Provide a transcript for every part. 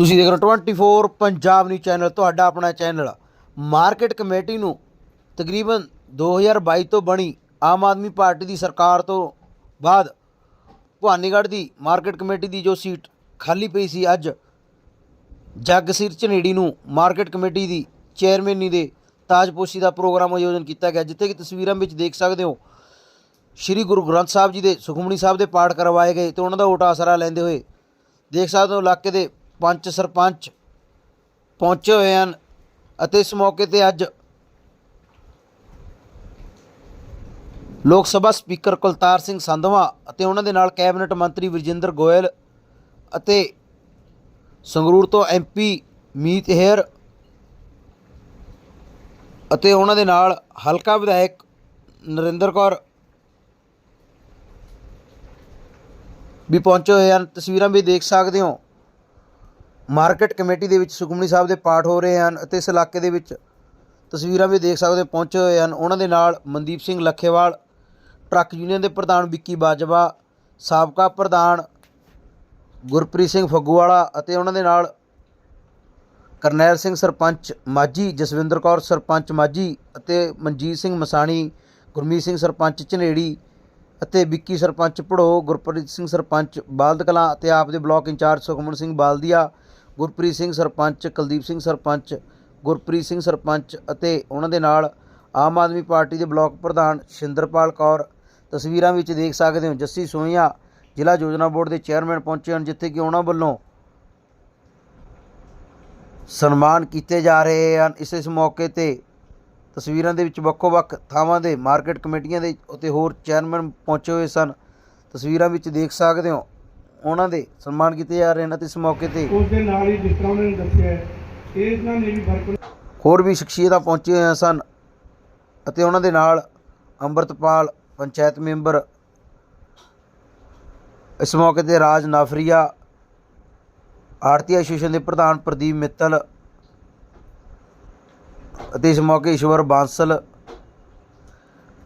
ਤੁਸੀਂ ਦੇਖ ਰਹੇ ਹੋ 24 ਪੰਜਾਬ ਨਿਊਜ਼ ਚੈਨਲ ਤੁਹਾਡਾ ਆਪਣਾ ਚੈਨਲ ਮਾਰਕੀਟ ਕਮੇਟੀ ਨੂੰ ਤਕਰੀਬਨ 2022 ਤੋਂ ਬਣੀ ਆਮ ਆਦਮੀ ਪਾਰਟੀ ਦੀ ਸਰਕਾਰ ਤੋਂ ਬਾਅਦ ਭਵਾਨੀਗੜ੍ਹ ਦੀ ਮਾਰਕੀਟ ਕਮੇਟੀ ਦੀ ਜੋ ਸੀਟ ਖਾਲੀ ਪਈ ਸੀ ਅੱਜ, ਜਗਸੀਰ ਝਨੇੜੀ ਨੂੰ ਮਾਰਕੀਟ ਕਮੇਟੀ ਦੀ ਚੇਅਰਮੈਨੀ ਦੇ ਤਾਜਪੋਸ਼ੀ ਦਾ ਪ੍ਰੋਗਰਾਮ ਆਯੋਜਨ ਕੀਤਾ ਗਿਆ, ਜਿੱਥੇ ਕਿ ਤਸਵੀਰਾਂ ਵਿੱਚ ਦੇਖ ਸਕਦੇ ਹੋ ਸ੍ਰੀ ਗੁਰੂ ਗ੍ਰੰਥ ਸਾਹਿਬ ਜੀ ਦੇ ਸੁਖਮਨੀ ਸਾਹਿਬ ਦੇ ਪਾਠ ਕਰਵਾਏ ਗਏ ਤੇ ਉਹਨਾਂ ਦਾ ਓਟਾ ਆਸਰਾ ਲੈਂਦੇ ਹੋਏ ਦੇਖ ਸਕਦੇ ਹੋ ਇਲਾਕੇ ਦੇ ਪੰਚ ਸਰਪੰਚ ਪਹੁੰਚੇ ਹੋਏ ਹਨ ਅਤੇ ਇਸ ਮੌਕੇ ਤੇ ਅੱਜ ਲੋਕ ਸਭਾ ਸਪੀਕਰ ਕੁਲਤਾਰ ਸਿੰਘ ਸੰਧਵਾ ਅਤੇ ਉਹਨਾਂ ਦੇ ਨਾਲ ਕੈਬਨਿਟ ਮੰਤਰੀ ਵਿਰਜਿੰਦਰ ਗੋਇਲ ਅਤੇ ਸੰਗਰੂਰ ਤੋਂ ਐਮਪੀ ਮੀਤ ਹੇਰ ਅਤੇ ਉਹਨਾਂ ਦੇ ਨਾਲ ਹਲਕਾ ਵਿਧਾਇਕ ਨਰਿੰਦਰ ਕੌਰ ਵੀ ਪਹੁੰਚੇ ਹੋਏ ਹਨ। ਤਸਵੀਰਾਂ ਵੀ ਦੇਖ ਸਕਦੇ ਹੋ। ਮਾਰਕੀਟ ਕਮੇਟੀ ਦੇ ਵਿੱਚ ਸੁਖਮਨੀ ਸਾਹਿਬ ਦੇ ਪਾਠ ਹੋ ਰਹੇ ਹਨ ਅਤੇ ਇਸ ਇਲਾਕੇ ਦੇ ਵਿੱਚ ਤਸਵੀਰਾਂ ਵੀ ਦੇਖ ਸਕਦੇ ਹੋ, ਪਹੁੰਚੇ ਹੋਏ ਹਨ। ਉਹਨਾਂ ਦੇ ਨਾਲ ਮਨਦੀਪ ਸਿੰਘ ਲੱਖੇਵਾਲ, ਟਰੱਕ ਯੂਨੀਅਨ ਦੇ ਪ੍ਰਧਾਨ ਵਿੱਕੀ ਬਾਜਵਾ, ਸਾਬਕਾ ਪ੍ਰਧਾਨ ਗੁਰਪ੍ਰੀਤ ਸਿੰਘ ਫੱਗੂਵਾਲਾ ਅਤੇ ਉਹਨਾਂ ਦੇ ਨਾਲ ਕਰਨੈਲ ਸਿੰਘ ਸਰਪੰਚ ਮਾਝੀ, ਜਸਵਿੰਦਰ ਕੌਰ ਸਰਪੰਚ ਮਾਝੀ ਅਤੇ ਮਨਜੀਤ ਸਿੰਘ ਮਸਾਣੀ, ਗੁਰਮੀਤ ਸਿੰਘ ਸਰਪੰਚ ਝਨੇੜੀ ਅਤੇ ਵਿੱਕੀ ਸਰਪੰਚ ਪੜੋ ਗੁਰਪ੍ਰੀਤ ਸਿੰਘ ਸਰਪੰਚ ਬਾਲਦ ਕਲਾਂ ਅਤੇ ਆਪ ਦੇ ਬਲਾਕ ਇੰਚਾਰਜ ਸੁਖਮਨ ਸਿੰਘ ਬਾਲਦੀਆ ਗੁਰਪ੍ਰੀਤ ਸਿੰਘ ਸਰਪੰਚ, ਕੁਲਦੀਪ ਸਿੰਘ ਸਰਪੰਚ, ਗੁਰਪ੍ਰੀਤ ਸਿੰਘ ਸਰਪੰਚ ਅਤੇ ਉਹਨਾਂ ਦੇ ਨਾਲ ਆਮ ਆਦਮੀ ਪਾਰਟੀ ਦੇ ਬਲਾਕ ਪ੍ਰਧਾਨ ਸ਼ਿੰਦਰਪਾਲ ਕੌਰ। ਤਸਵੀਰਾਂ ਵਿੱਚ ਦੇਖ ਸਕਦੇ ਹੋ, ਜੱਸੀ ਸੋਈਆ ਜ਼ਿਲ੍ਹਾ ਯੋਜਨਾ ਬੋਰਡ ਦੇ ਚੇਅਰਮੈਨ ਪਹੁੰਚੇ ਹਨ, ਜਿੱਥੇ ਕਿ ਉਹਨਾਂ ਵੱਲੋਂ ਸਨਮਾਨ ਕੀਤੇ ਜਾ ਰਹੇ ਹਨ। ਇਸ ਇਸ ਮੌਕੇ ਤੇ ਤਸਵੀਰਾਂ ਦੇ ਵਿੱਚ ਵੱਖੋ-ਵੱਖ ਥਾਵਾਂ ਦੇ ਮਾਰਕੀਟ ਕਮੇਟੀਆਂ ਦੇ ਅਤੇ ਹੋਰ ਚੇਅਰਮੈਨ ਪਹੁੰਚੇ ਹੋਏ ਸਨ। ਤਸਵੀਰਾਂ ਵਿੱਚ ਦੇਖ ਸਕਦੇ ਹੋ ਉਹਨਾਂ ਦੇ ਸਨਮਾਨ ਕੀਤੇ ਜਾ ਰਹੇ ਹਨ ਅਤੇ ਇਸ ਮੌਕੇ ਤੇ ਉਸ ਦੇ ਨਾਲ ਹੀ ਜਿਸ ਤਰ੍ਹਾਂ ਉਹਨਾਂ ਨੇ ਦੱਸਿਆ ਹੈ, ਇਸ ਨਾਲ ਮੇਰੀ ਫ਼ਰਕ ਹੋਰ ਵੀ ਸ਼ਖਸੀਅਤਾਂ ਪਹੁੰਚੇ ਹੋਏ ਸਨ ਅਤੇ ਉਹਨਾਂ ਦੇ ਨਾਲ ਅੰਮ੍ਰਿਤਪਾਲ ਪੰਚਾਇਤ ਮੈਂਬਰ ਇਸ ਮੌਕੇ ਤੇ ਰਾਜ ਨਾਫਰੀਆ ਆਰਤੀ ਐਸੋਸੀਏਸ਼ਨ ਦੇ ਪ੍ਰਧਾਨ ਪ੍ਰਦੀਪ ਮਿੱਤਲ ਅਤੇ ਇਸ ਮੌਕੇ ਈਸ਼ਵਰ ਬਾਂਸਲ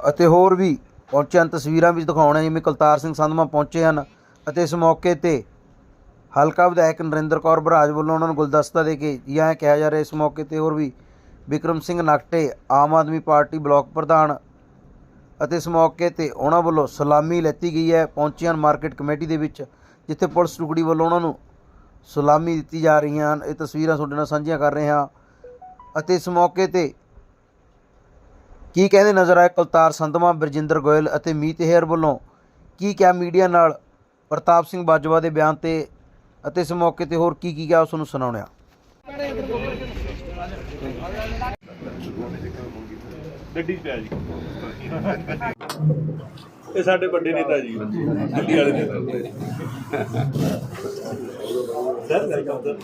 ਅਤੇ ਹੋਰ ਵੀ ਪਹੁੰਚੇ ਹਨ। ਤਸਵੀਰਾਂ ਵਿੱਚ ਦਿਖਾਉਣੇ ਜਿਵੇਂ ਕੁਲਤਾਰ ਸਿੰਘ ਸੰਧਮਾ ਪਹੁੰਚੇ ਹਨ। ਅਤੇ ਇਸ ਮੌਕੇ ਤੇ ਹਲਕਾ ਵਿਧਾਇਕ ਨਰਿੰਦਰ ਕੌਰ ਬਰਾਜ ਵੱਲੋਂ ਉਹਨਾਂ ਨੂੰ ਗੁਲਦਸਤਾ ਦੇ ਕੇ ਜੀ ਆਇਆਂ ਕਿਹਾ ਜਾ ਰਿਹਾ ਇਸ ਮੌਕੇ ਤੇ ਹੋਰ ਵੀ ਵਿਕਰਮ ਸਿੰਘ ਨਕਟੇ ਆਮ ਆਦਮੀ ਪਾਰਟੀ ਬਲਾਕ ਪ੍ਰਧਾਨ ਅਤੇ ਇਸ ਮੌਕੇ ਤੇ ਉਹਨਾਂ ਵੱਲੋਂ ਸਲਾਮੀ ਲੈਤੀ ਗਈ ਹੈ। ਪਹੁੰਚੀਆਂ ਹਨ ਮਾਰਕੀਟ ਕਮੇਟੀ ਦੇ ਵਿੱਚ, ਜਿੱਥੇ ਪੁਲਿਸ ਟੁਕੜੀ ਵੱਲੋਂ ਉਹਨਾਂ ਨੂੰ ਸਲਾਮੀ ਦਿੱਤੀ ਜਾ ਰਹੀਆਂ ਹਨ। ਇਹ ਤਸਵੀਰਾਂ ਤੁਹਾਡੇ ਨਾਲ ਸਾਂਝੀਆਂ ਕਰ ਰਹੇ ਹਾਂ ਅਤੇ ਇਸ ਮੌਕੇ ਤੇ ਕੀ ਕਹਿੰਦੇ ਨਜ਼ਰ ਆਏ ਕੁਲਤਾਰ ਸੰਧਮਾ ਬਰਜਿੰਦਰ ਗੋਇਲ ਅਤੇ ਮੀਤ ਹੇਅਰ ਵੱਲੋਂ? ਕੀ ਕਿਆ ਮੀਡੀਆ ਨਾਲ ਪ੍ਰਤਾਪ ਸਿੰਘ ਬਾਜਵਾ ਦੇ ਬਿਆਨ ਤੇ ਅਤੇ ਇਸ ਮੌਕੇ ਤੇ ਹੋਰ ਕੀ ਕੀ ਕਿਹਾ ਉਸ ਨੂੰ ਸੁਣਾਉਣਿਆ ਗੱਡੀ 'ਚ ਪਿਆ ਜੀ। ਇਹ ਸਾਡੇ ਵੱਡੇ ਨੇਤਾ ਜੀ। ਦਿੱਲੀ ਵਾਲੇ ਨੇਤਾ। Sir welcome sir.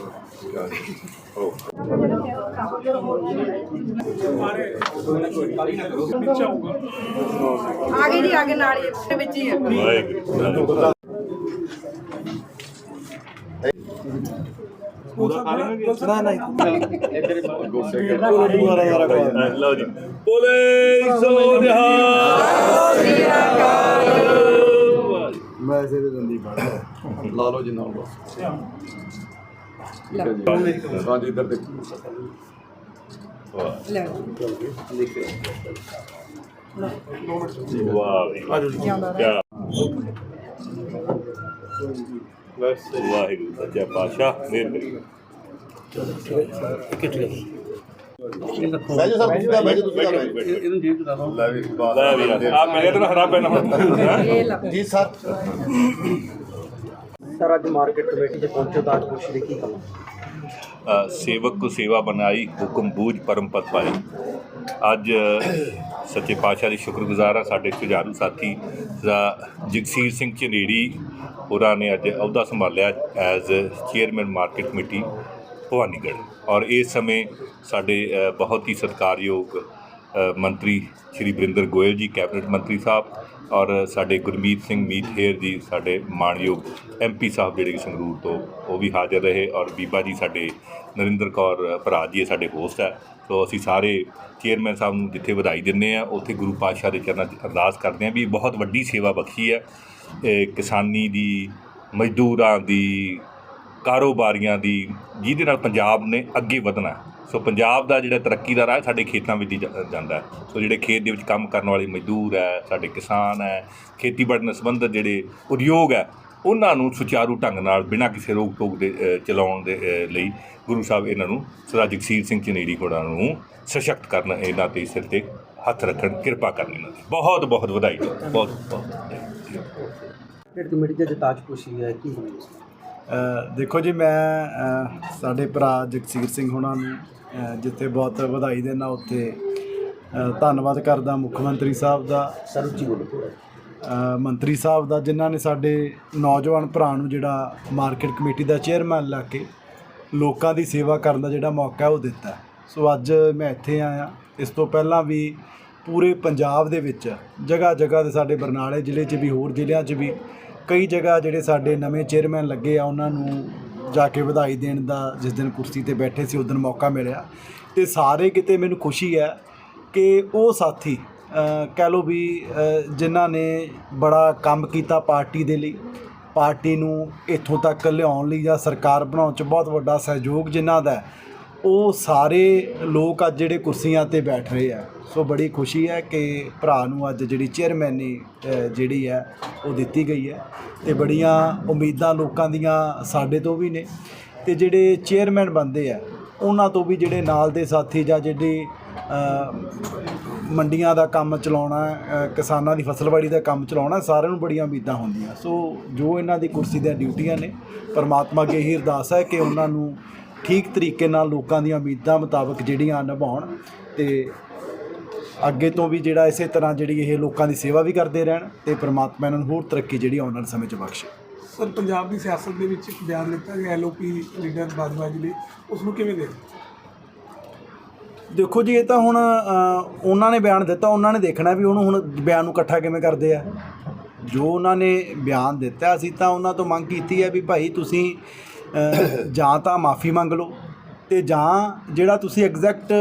ਆਗੇ ਜੀ ਆਗੇ ਨਾਲ ਹੀ ਵਿੱਚ ਹੀ ਹੈ। ਵਾਹਿਗੁਰੂ ਲਓ ਜੀ ਬੋਲੇ ਸੋ ਨਿਹਾਲ। ਮੈਂ ਇਸੇ ਦੇ ਦੰਦੀ ਬਣ ਲਾ ਲਓ ਜੀ ਨਾਲ ਬਸ। ਹਾਂਜੀ ਇੱਧਰ ਦੇਖੋ। ਲੈ ਵਾਹ। ਜੀ ਕਿਆ ਵਾਹਿਗੁਰੂ ਸੱਚਾ ਪਾਤਸ਼ਾਹ ਮਿਹਰ ਕਰੀ ਬੈਜੋ ਸਰ ਤੁਸੀਂ ਤਾਂ ਬੈਜੋ ਤੁਸੀਂ ਤਾਂ ਬੈਜੋ ਇਹਨੂੰ ਜੀਤ ਦਾ ਲੈ ਵੀ ਬਾਤ ਲੈ ਵੀ ਆ ਮੇਰੇ ਤਾਂ ਹਰਾ ਪੈਣਾ ਹੁਣ ਹੈਂ? ਇਹ ਲਓ ਜੀ ਸਰ ਸਰ ਅੱਜ ਮਾਰਕੀਟ ਕਮੇਟੀ 'ਚ ਪਹੁੰਚੋ ਤਾਂ ਅੱਜ ਪੁੱਛ ਦੇ ਕੀ ਕੰਮ ਅ, ਸੇਵਕ ਕੋ ਸੇਵਾ ਬਣਾਈ ਹੁਕਮ ਬੂਝ ਪਰਮ ਪਦ ਪਾਈ ਅੱਜ ਸੱਚੇ ਪਾਤਸ਼ਾਹ ਦੀ ਸ਼ੁਕਰਗੁਜ਼ਾਰ ਹਾਂ ਸਾਡੇ ਸੁਝਾਰੂ ਸਾਥੀ ਦਾ ਜਗਸੀਰ ਸਿੰਘ ਝਨੇੜੀ ਉਹਨਾਂ ਨੇ ਅੱਜ ਅਹੁਦਾ ਸੰਭਾਲਿਆ as chairman market committee Bhawanigarh. ਔਰ ਇਸ ਸਮੇਂ ਸਾਡੇ ਬਹੁਤ ਹੀ ਸਤਿਕਾਰਯੋਗ ਮੰਤਰੀ ਸ਼੍ਰੀ ਬਰਿੰਦਰ ਗੋਇਲ ਜੀ, ਕੈਬਨਿਟ ਮੰਤਰੀ ਸਾਹਿਬ ਔਰ ਸਾਡੇ ਗੁਰਮੀਤ ਸਿੰਘ ਮੀਤਹੇਰ ਜੀ, ਸਾਡੇ ਮਾਣਯੋਗ ਐਮਪੀ ਸਾਹਿਬ ਜਿਹੜੇ ਕਿ ਸੰਗਰੂਰ ਤੋਂ, ਉਹ ਵੀ ਹਾਜ਼ਰ ਰਹੇ ਔਰ ਬੀਬਾ ਜੀ ਸਾਡੇ ਨਰਿੰਦਰ ਕੌਰ ਭਰਾ ਜੀ ਇਹ ਸਾਡੇ ਹੋਸਟ ਹੈ। ਸੋ ਅਸੀਂ ਸਾਰੇ ਚੇਅਰਮੈਨ ਸਾਹਿਬ ਨੂੰ ਜਿੱਥੇ ਵਧਾਈ ਦਿੰਦੇ ਆ ਉੱਥੇ ਗੁਰੂ ਪਾਤਸ਼ਾਹ ਦੇ ਚਰਨਾਂ 'ਚ ਅਰਦਾਸ ਕਰਦੇ ਆ ਵੀ ਬਹੁਤ ਵੱਡੀ ਸੇਵਾ ਬਖਸ਼ੀ ਹੈ। ਇਹ ਕਿਸਾਨੀ ਦੀ, ਮਜ਼ਦੂਰਾਂ ਦੀ, ਕਾਰੋਬਾਰੀਆਂ ਦੀ, ਜਿਹਦੇ ਨਾਲ ਪੰਜਾਬ ਨੇ ਅੱਗੇ ਵਧਣਾ ਸੋ ਪੰਜਾਬ ਦਾ ਜਿਹੜਾ ਤਰੱਕੀ ਦਾ ਰਾਹ ਸਾਡੇ ਖੇਤਾਂ ਵਿੱਚ ਜਾ- ਜਾਂਦਾ ਸੋ ਜਿਹੜੇ ਖੇਤ ਦੇ ਵਿੱਚ ਕੰਮ ਕਰਨ ਵਾਲੇ ਮਜ਼ਦੂਰ ਹੈ, ਸਾਡੇ ਕਿਸਾਨ ਹੈ, ਖੇਤੀਬਾੜੀ ਨਾਲ ਸੰਬੰਧਿਤ ਜਿਹੜੇ ਉਦਯੋਗ ਹੈ ਉਹਨਾਂ ਨੂੰ ਸੁਚਾਰੂ ਢੰਗ ਨਾਲ ਬਿਨਾਂ ਕਿਸੇ ਰੋਕ ਟੋਕ ਦੇ ਚਲਾਉਣ ਦੇ ਲਈ ਗੁਰੂ ਸਾਹਿਬ ਇਹਨਾਂ ਨੂੰ ਸਰਦਾਰ ਜਗਸੀਰ ਸਿੰਘ ਚਨੇੜੀ ਹੋਰਾਂ ਨੂੰ ਸਸ਼ਕਤ ਕਰਨ ਇਹਨਾਂ ਤੇ ਸਿਰ ਤੇ ਹੱਥ ਰੱਖਣ ਕਿਰਪਾ ਕਰਨ ਇਹਨਾਂ ਦੀ। ਬਹੁਤ ਬਹੁਤ ਵਧਾਈ। ਬਹੁਤ ਬਹੁਤ ਕਮੇਟੀ ਦੇ ਜਤਾਜ ਖੁਸ਼ੀ ਹੈ ਕੀ ਦੇਖੋ ਜੀ ਮੈਂ ਸਾਡੇ ਭਰਾ ਜਗਸੀਰ ਸਿੰਘ ਹੋਣਾ ਨੂੰ ਜਿੱਥੇ ਬਹੁਤ ਵਧਾਈ ਦੇਣਾ ਉੱਥੇ ਧੰਨਵਾਦ ਕਰਦਾ ਮੁੱਖ ਮੰਤਰੀ ਸਾਹਿਬ ਦਾ। ਸਰੂਚੀ ਬੋਲੋ ਮੰਤਰੀ ਸਾਹਿਬ ਦਾ, ਜਿਨ੍ਹਾਂ ਨੇ ਸਾਡੇ ਨੌਜਵਾਨ ਭਰਾ ਨੂੰ ਜਿਹੜਾ ਮਾਰਕੀਟ ਕਮੇਟੀ ਦਾ ਚੇਅਰਮੈਨ ਲਾ ਕੇ ਲੋਕਾਂ ਦੀ ਸੇਵਾ ਕਰਨ ਦਾ ਜਿਹੜਾ ਮੌਕਾ ਉਹ ਦਿੱਤਾ। ਸੋ ਅੱਜ ਮੈਂ ਇੱਥੇ ਆਇਆ। ਇਸ ਤੋਂ ਪਹਿਲਾਂ ਵੀ ਪੂਰੇ ਪੰਜਾਬ ਦੇ ਵਿੱਚ ਜਗ੍ਹਾ ਜਗ੍ਹਾ ਤੇ ਸਾਡੇ ਬਰਨਾਲੇ ਜ਼ਿਲ੍ਹੇ 'ਚ ਵੀ, ਹੋਰ ਜ਼ਿਲ੍ਹਿਆਂ 'ਚ ਵੀ ਕਈ ਜਗ੍ਹਾ ਜਿਹੜੇ ਸਾਡੇ ਨਵੇਂ ਚੇਅਰਮੈਨ ਲੱਗੇ ਆ, ਉਹਨਾਂ ਨੂੰ ਜਾ ਕੇ ਵਧਾਈ ਦੇਣ ਦਾ ਜਿਸ ਦਿਨ ਕੁਰਸੀ ਤੇ ਬੈਠੇ ਸੀ, ਉਸ ਦਿਨ ਮੌਕਾ ਮਿਲਿਆ। ਤੇ ਸਾਰੇ ਕਿਤੇ ਮੈਨੂੰ ਖੁਸ਼ੀ ਹੈ ਕਿ ਉਹ ਸਾਥੀ ਕਹਿ ਲਓ ਵੀ ਜਿਨ੍ਹਾਂ ਨੇ ਬੜਾ ਕੰਮ ਕੀਤਾ ਪਾਰਟੀ ਦੇ ਲਈ ਪਾਰਟੀ ਨੂੰ ਇੱਥੋਂ ਤੱਕ ਲਿਆਉਣ ਲਈ ਜਾਂ ਸਰਕਾਰ ਬਣਾਉਣ 'ਚ ਬਹੁਤ ਵੱਡਾ ਸਹਿਯੋਗ ਜਿਨ੍ਹਾਂ ਦਾ ਉਹ ਸਾਰੇ ਲੋਕ ਅੱਜ ਜਿਹੜੇ ਕੁਰਸੀਆਂ ਤੇ ਬੈਠ ਰਹੇ ਆ। ਸੋ ਬੜੀ ਖੁਸ਼ੀ ਹੈ ਕਿ ਭਰਾ ਨੂੰ ਅੱਜ ਜਿਹੜੀ ਚੇਅਰਮੈਨੀ ਅ, ਜਿਹੜੀ ਹੈ ਉਹ ਦਿੱਤੀ ਗਈ ਹੈ ਤੇ ਬੜੀਆਂ ਉਮੀਦਾਂ ਲੋਕਾਂ ਦੀਆਂ ਸਾਡੇ ਤੋਂ ਵੀ ਨੇ ਤੇ ਜਿਹੜੇ ਚੇਅਰਮੈਨ ਬੰਦੇ ਆ ਉਹਨਾਂ ਤੋਂ ਵੀ ਜਿਹੜੇ ਨਾਲ ਦੇ ਸਾਥੀ ਜਾਂ ਜਿਹੜੇ ਮੰਡੀਆਂ ਦਾ ਕੰਮ ਚਲਾਉਣਾ ਕਿਸਾਨਾਂ ਦੀ ਫਸਲਵਾੜੀ ਦਾ ਕੰਮ ਚਲਾਉਣਾ, ਸਾਰਿਆਂ ਨੂੰ ਬੜੀਆਂ ਉਮੀਦਾਂ ਹੁੰਦੀਆਂ। ਸੋ ਜੋ ਇਹਨਾਂ ਦੀ ਕੁਰਸੀ ਦੀਆਂ ਡਿਊਟੀਆਂ ਨੇ, ਪਰਮਾਤਮਾ ਅੱਗੇ ਹੀ ਅਰਦਾਸ ਹੈ ਕਿ ਉਹਨਾਂ ਨੂੰ ਠੀਕ ਤਰੀਕੇ ਨਾਲ ਲੋਕਾਂ ਦੀਆਂ ਉਮੀਦਾਂ ਮੁਤਾਬਕ ਜਿਹੜੀਆਂ ਨਿਭਾਉਣ ਤੇ ਅੱਗੇ ਤੋਂ ਵੀ ਜਿਹੜਾ ਇਸੇ ਤਰ੍ਹਾਂ ਜਿਹੜੀ ਇਹ ਲੋਕਾਂ ਦੀ ਸੇਵਾ ਵੀ ਕਰਦੇ ਰਹਿਣ ਤੇ ਪਰਮਾਤਮਾ ਇਹਨਾਂ ਨੂੰ ਹੋਰ ਤਰੱਕੀ ਜਿਹੜੀ ਆਉਣ ਵਾਲੇ ਸਮੇਂ 'ਚ ਬਖਸ਼ੇ। ਸਰ, ਪੰਜਾਬ ਦੀ ਸਿਆਸਤ ਦੇ ਵਿੱਚ ਇੱਕ ਬਿਆਨ ਦਿੱਤਾ ਗਿਆ ਐਲਓਪੀ ਲੀਡਰ ਬਾਜਵਾ ਜੀ ਲਈ ਉਸ ਨੂੰ ਕਿਵੇਂ ਦੇਖਦੇ ਦੇਖੋ ਜੀ ਇਹ ਤਾਂ ਹੁਣ ਅ, ਉਹਨਾਂ ਨੇ ਬਿਆਨ ਦਿੱਤਾ ਉਹਨਾਂ ਨੇ ਦੇਖਣਾ ਵੀ ਉਹਨੂੰ ਹੁਣ ਬਿਆਨ ਨੂੰ ਇਕੱਠਾ ਕਿਵੇਂ ਕਰਦੇ ਆ। ਜੋ ਉਹਨਾਂ ਨੇ ਬਿਆਨ ਦਿੱਤਾ ਅਸੀਂ ਤਾਂ ਉਹਨਾਂ ਤੋਂ ਮੰਗ ਕੀਤੀ ਹੈ ਵੀ ਭਾਈ ਤੁਸੀਂ ਅ, ਜਾਂ ਤਾਂ ਮਾਫੀ ਮੰਗ ਲਓ ਤੇ ਜਾਂ ਜਿਹੜਾ ਤੁਸੀਂ ਐਗਜ਼ੈਕਟ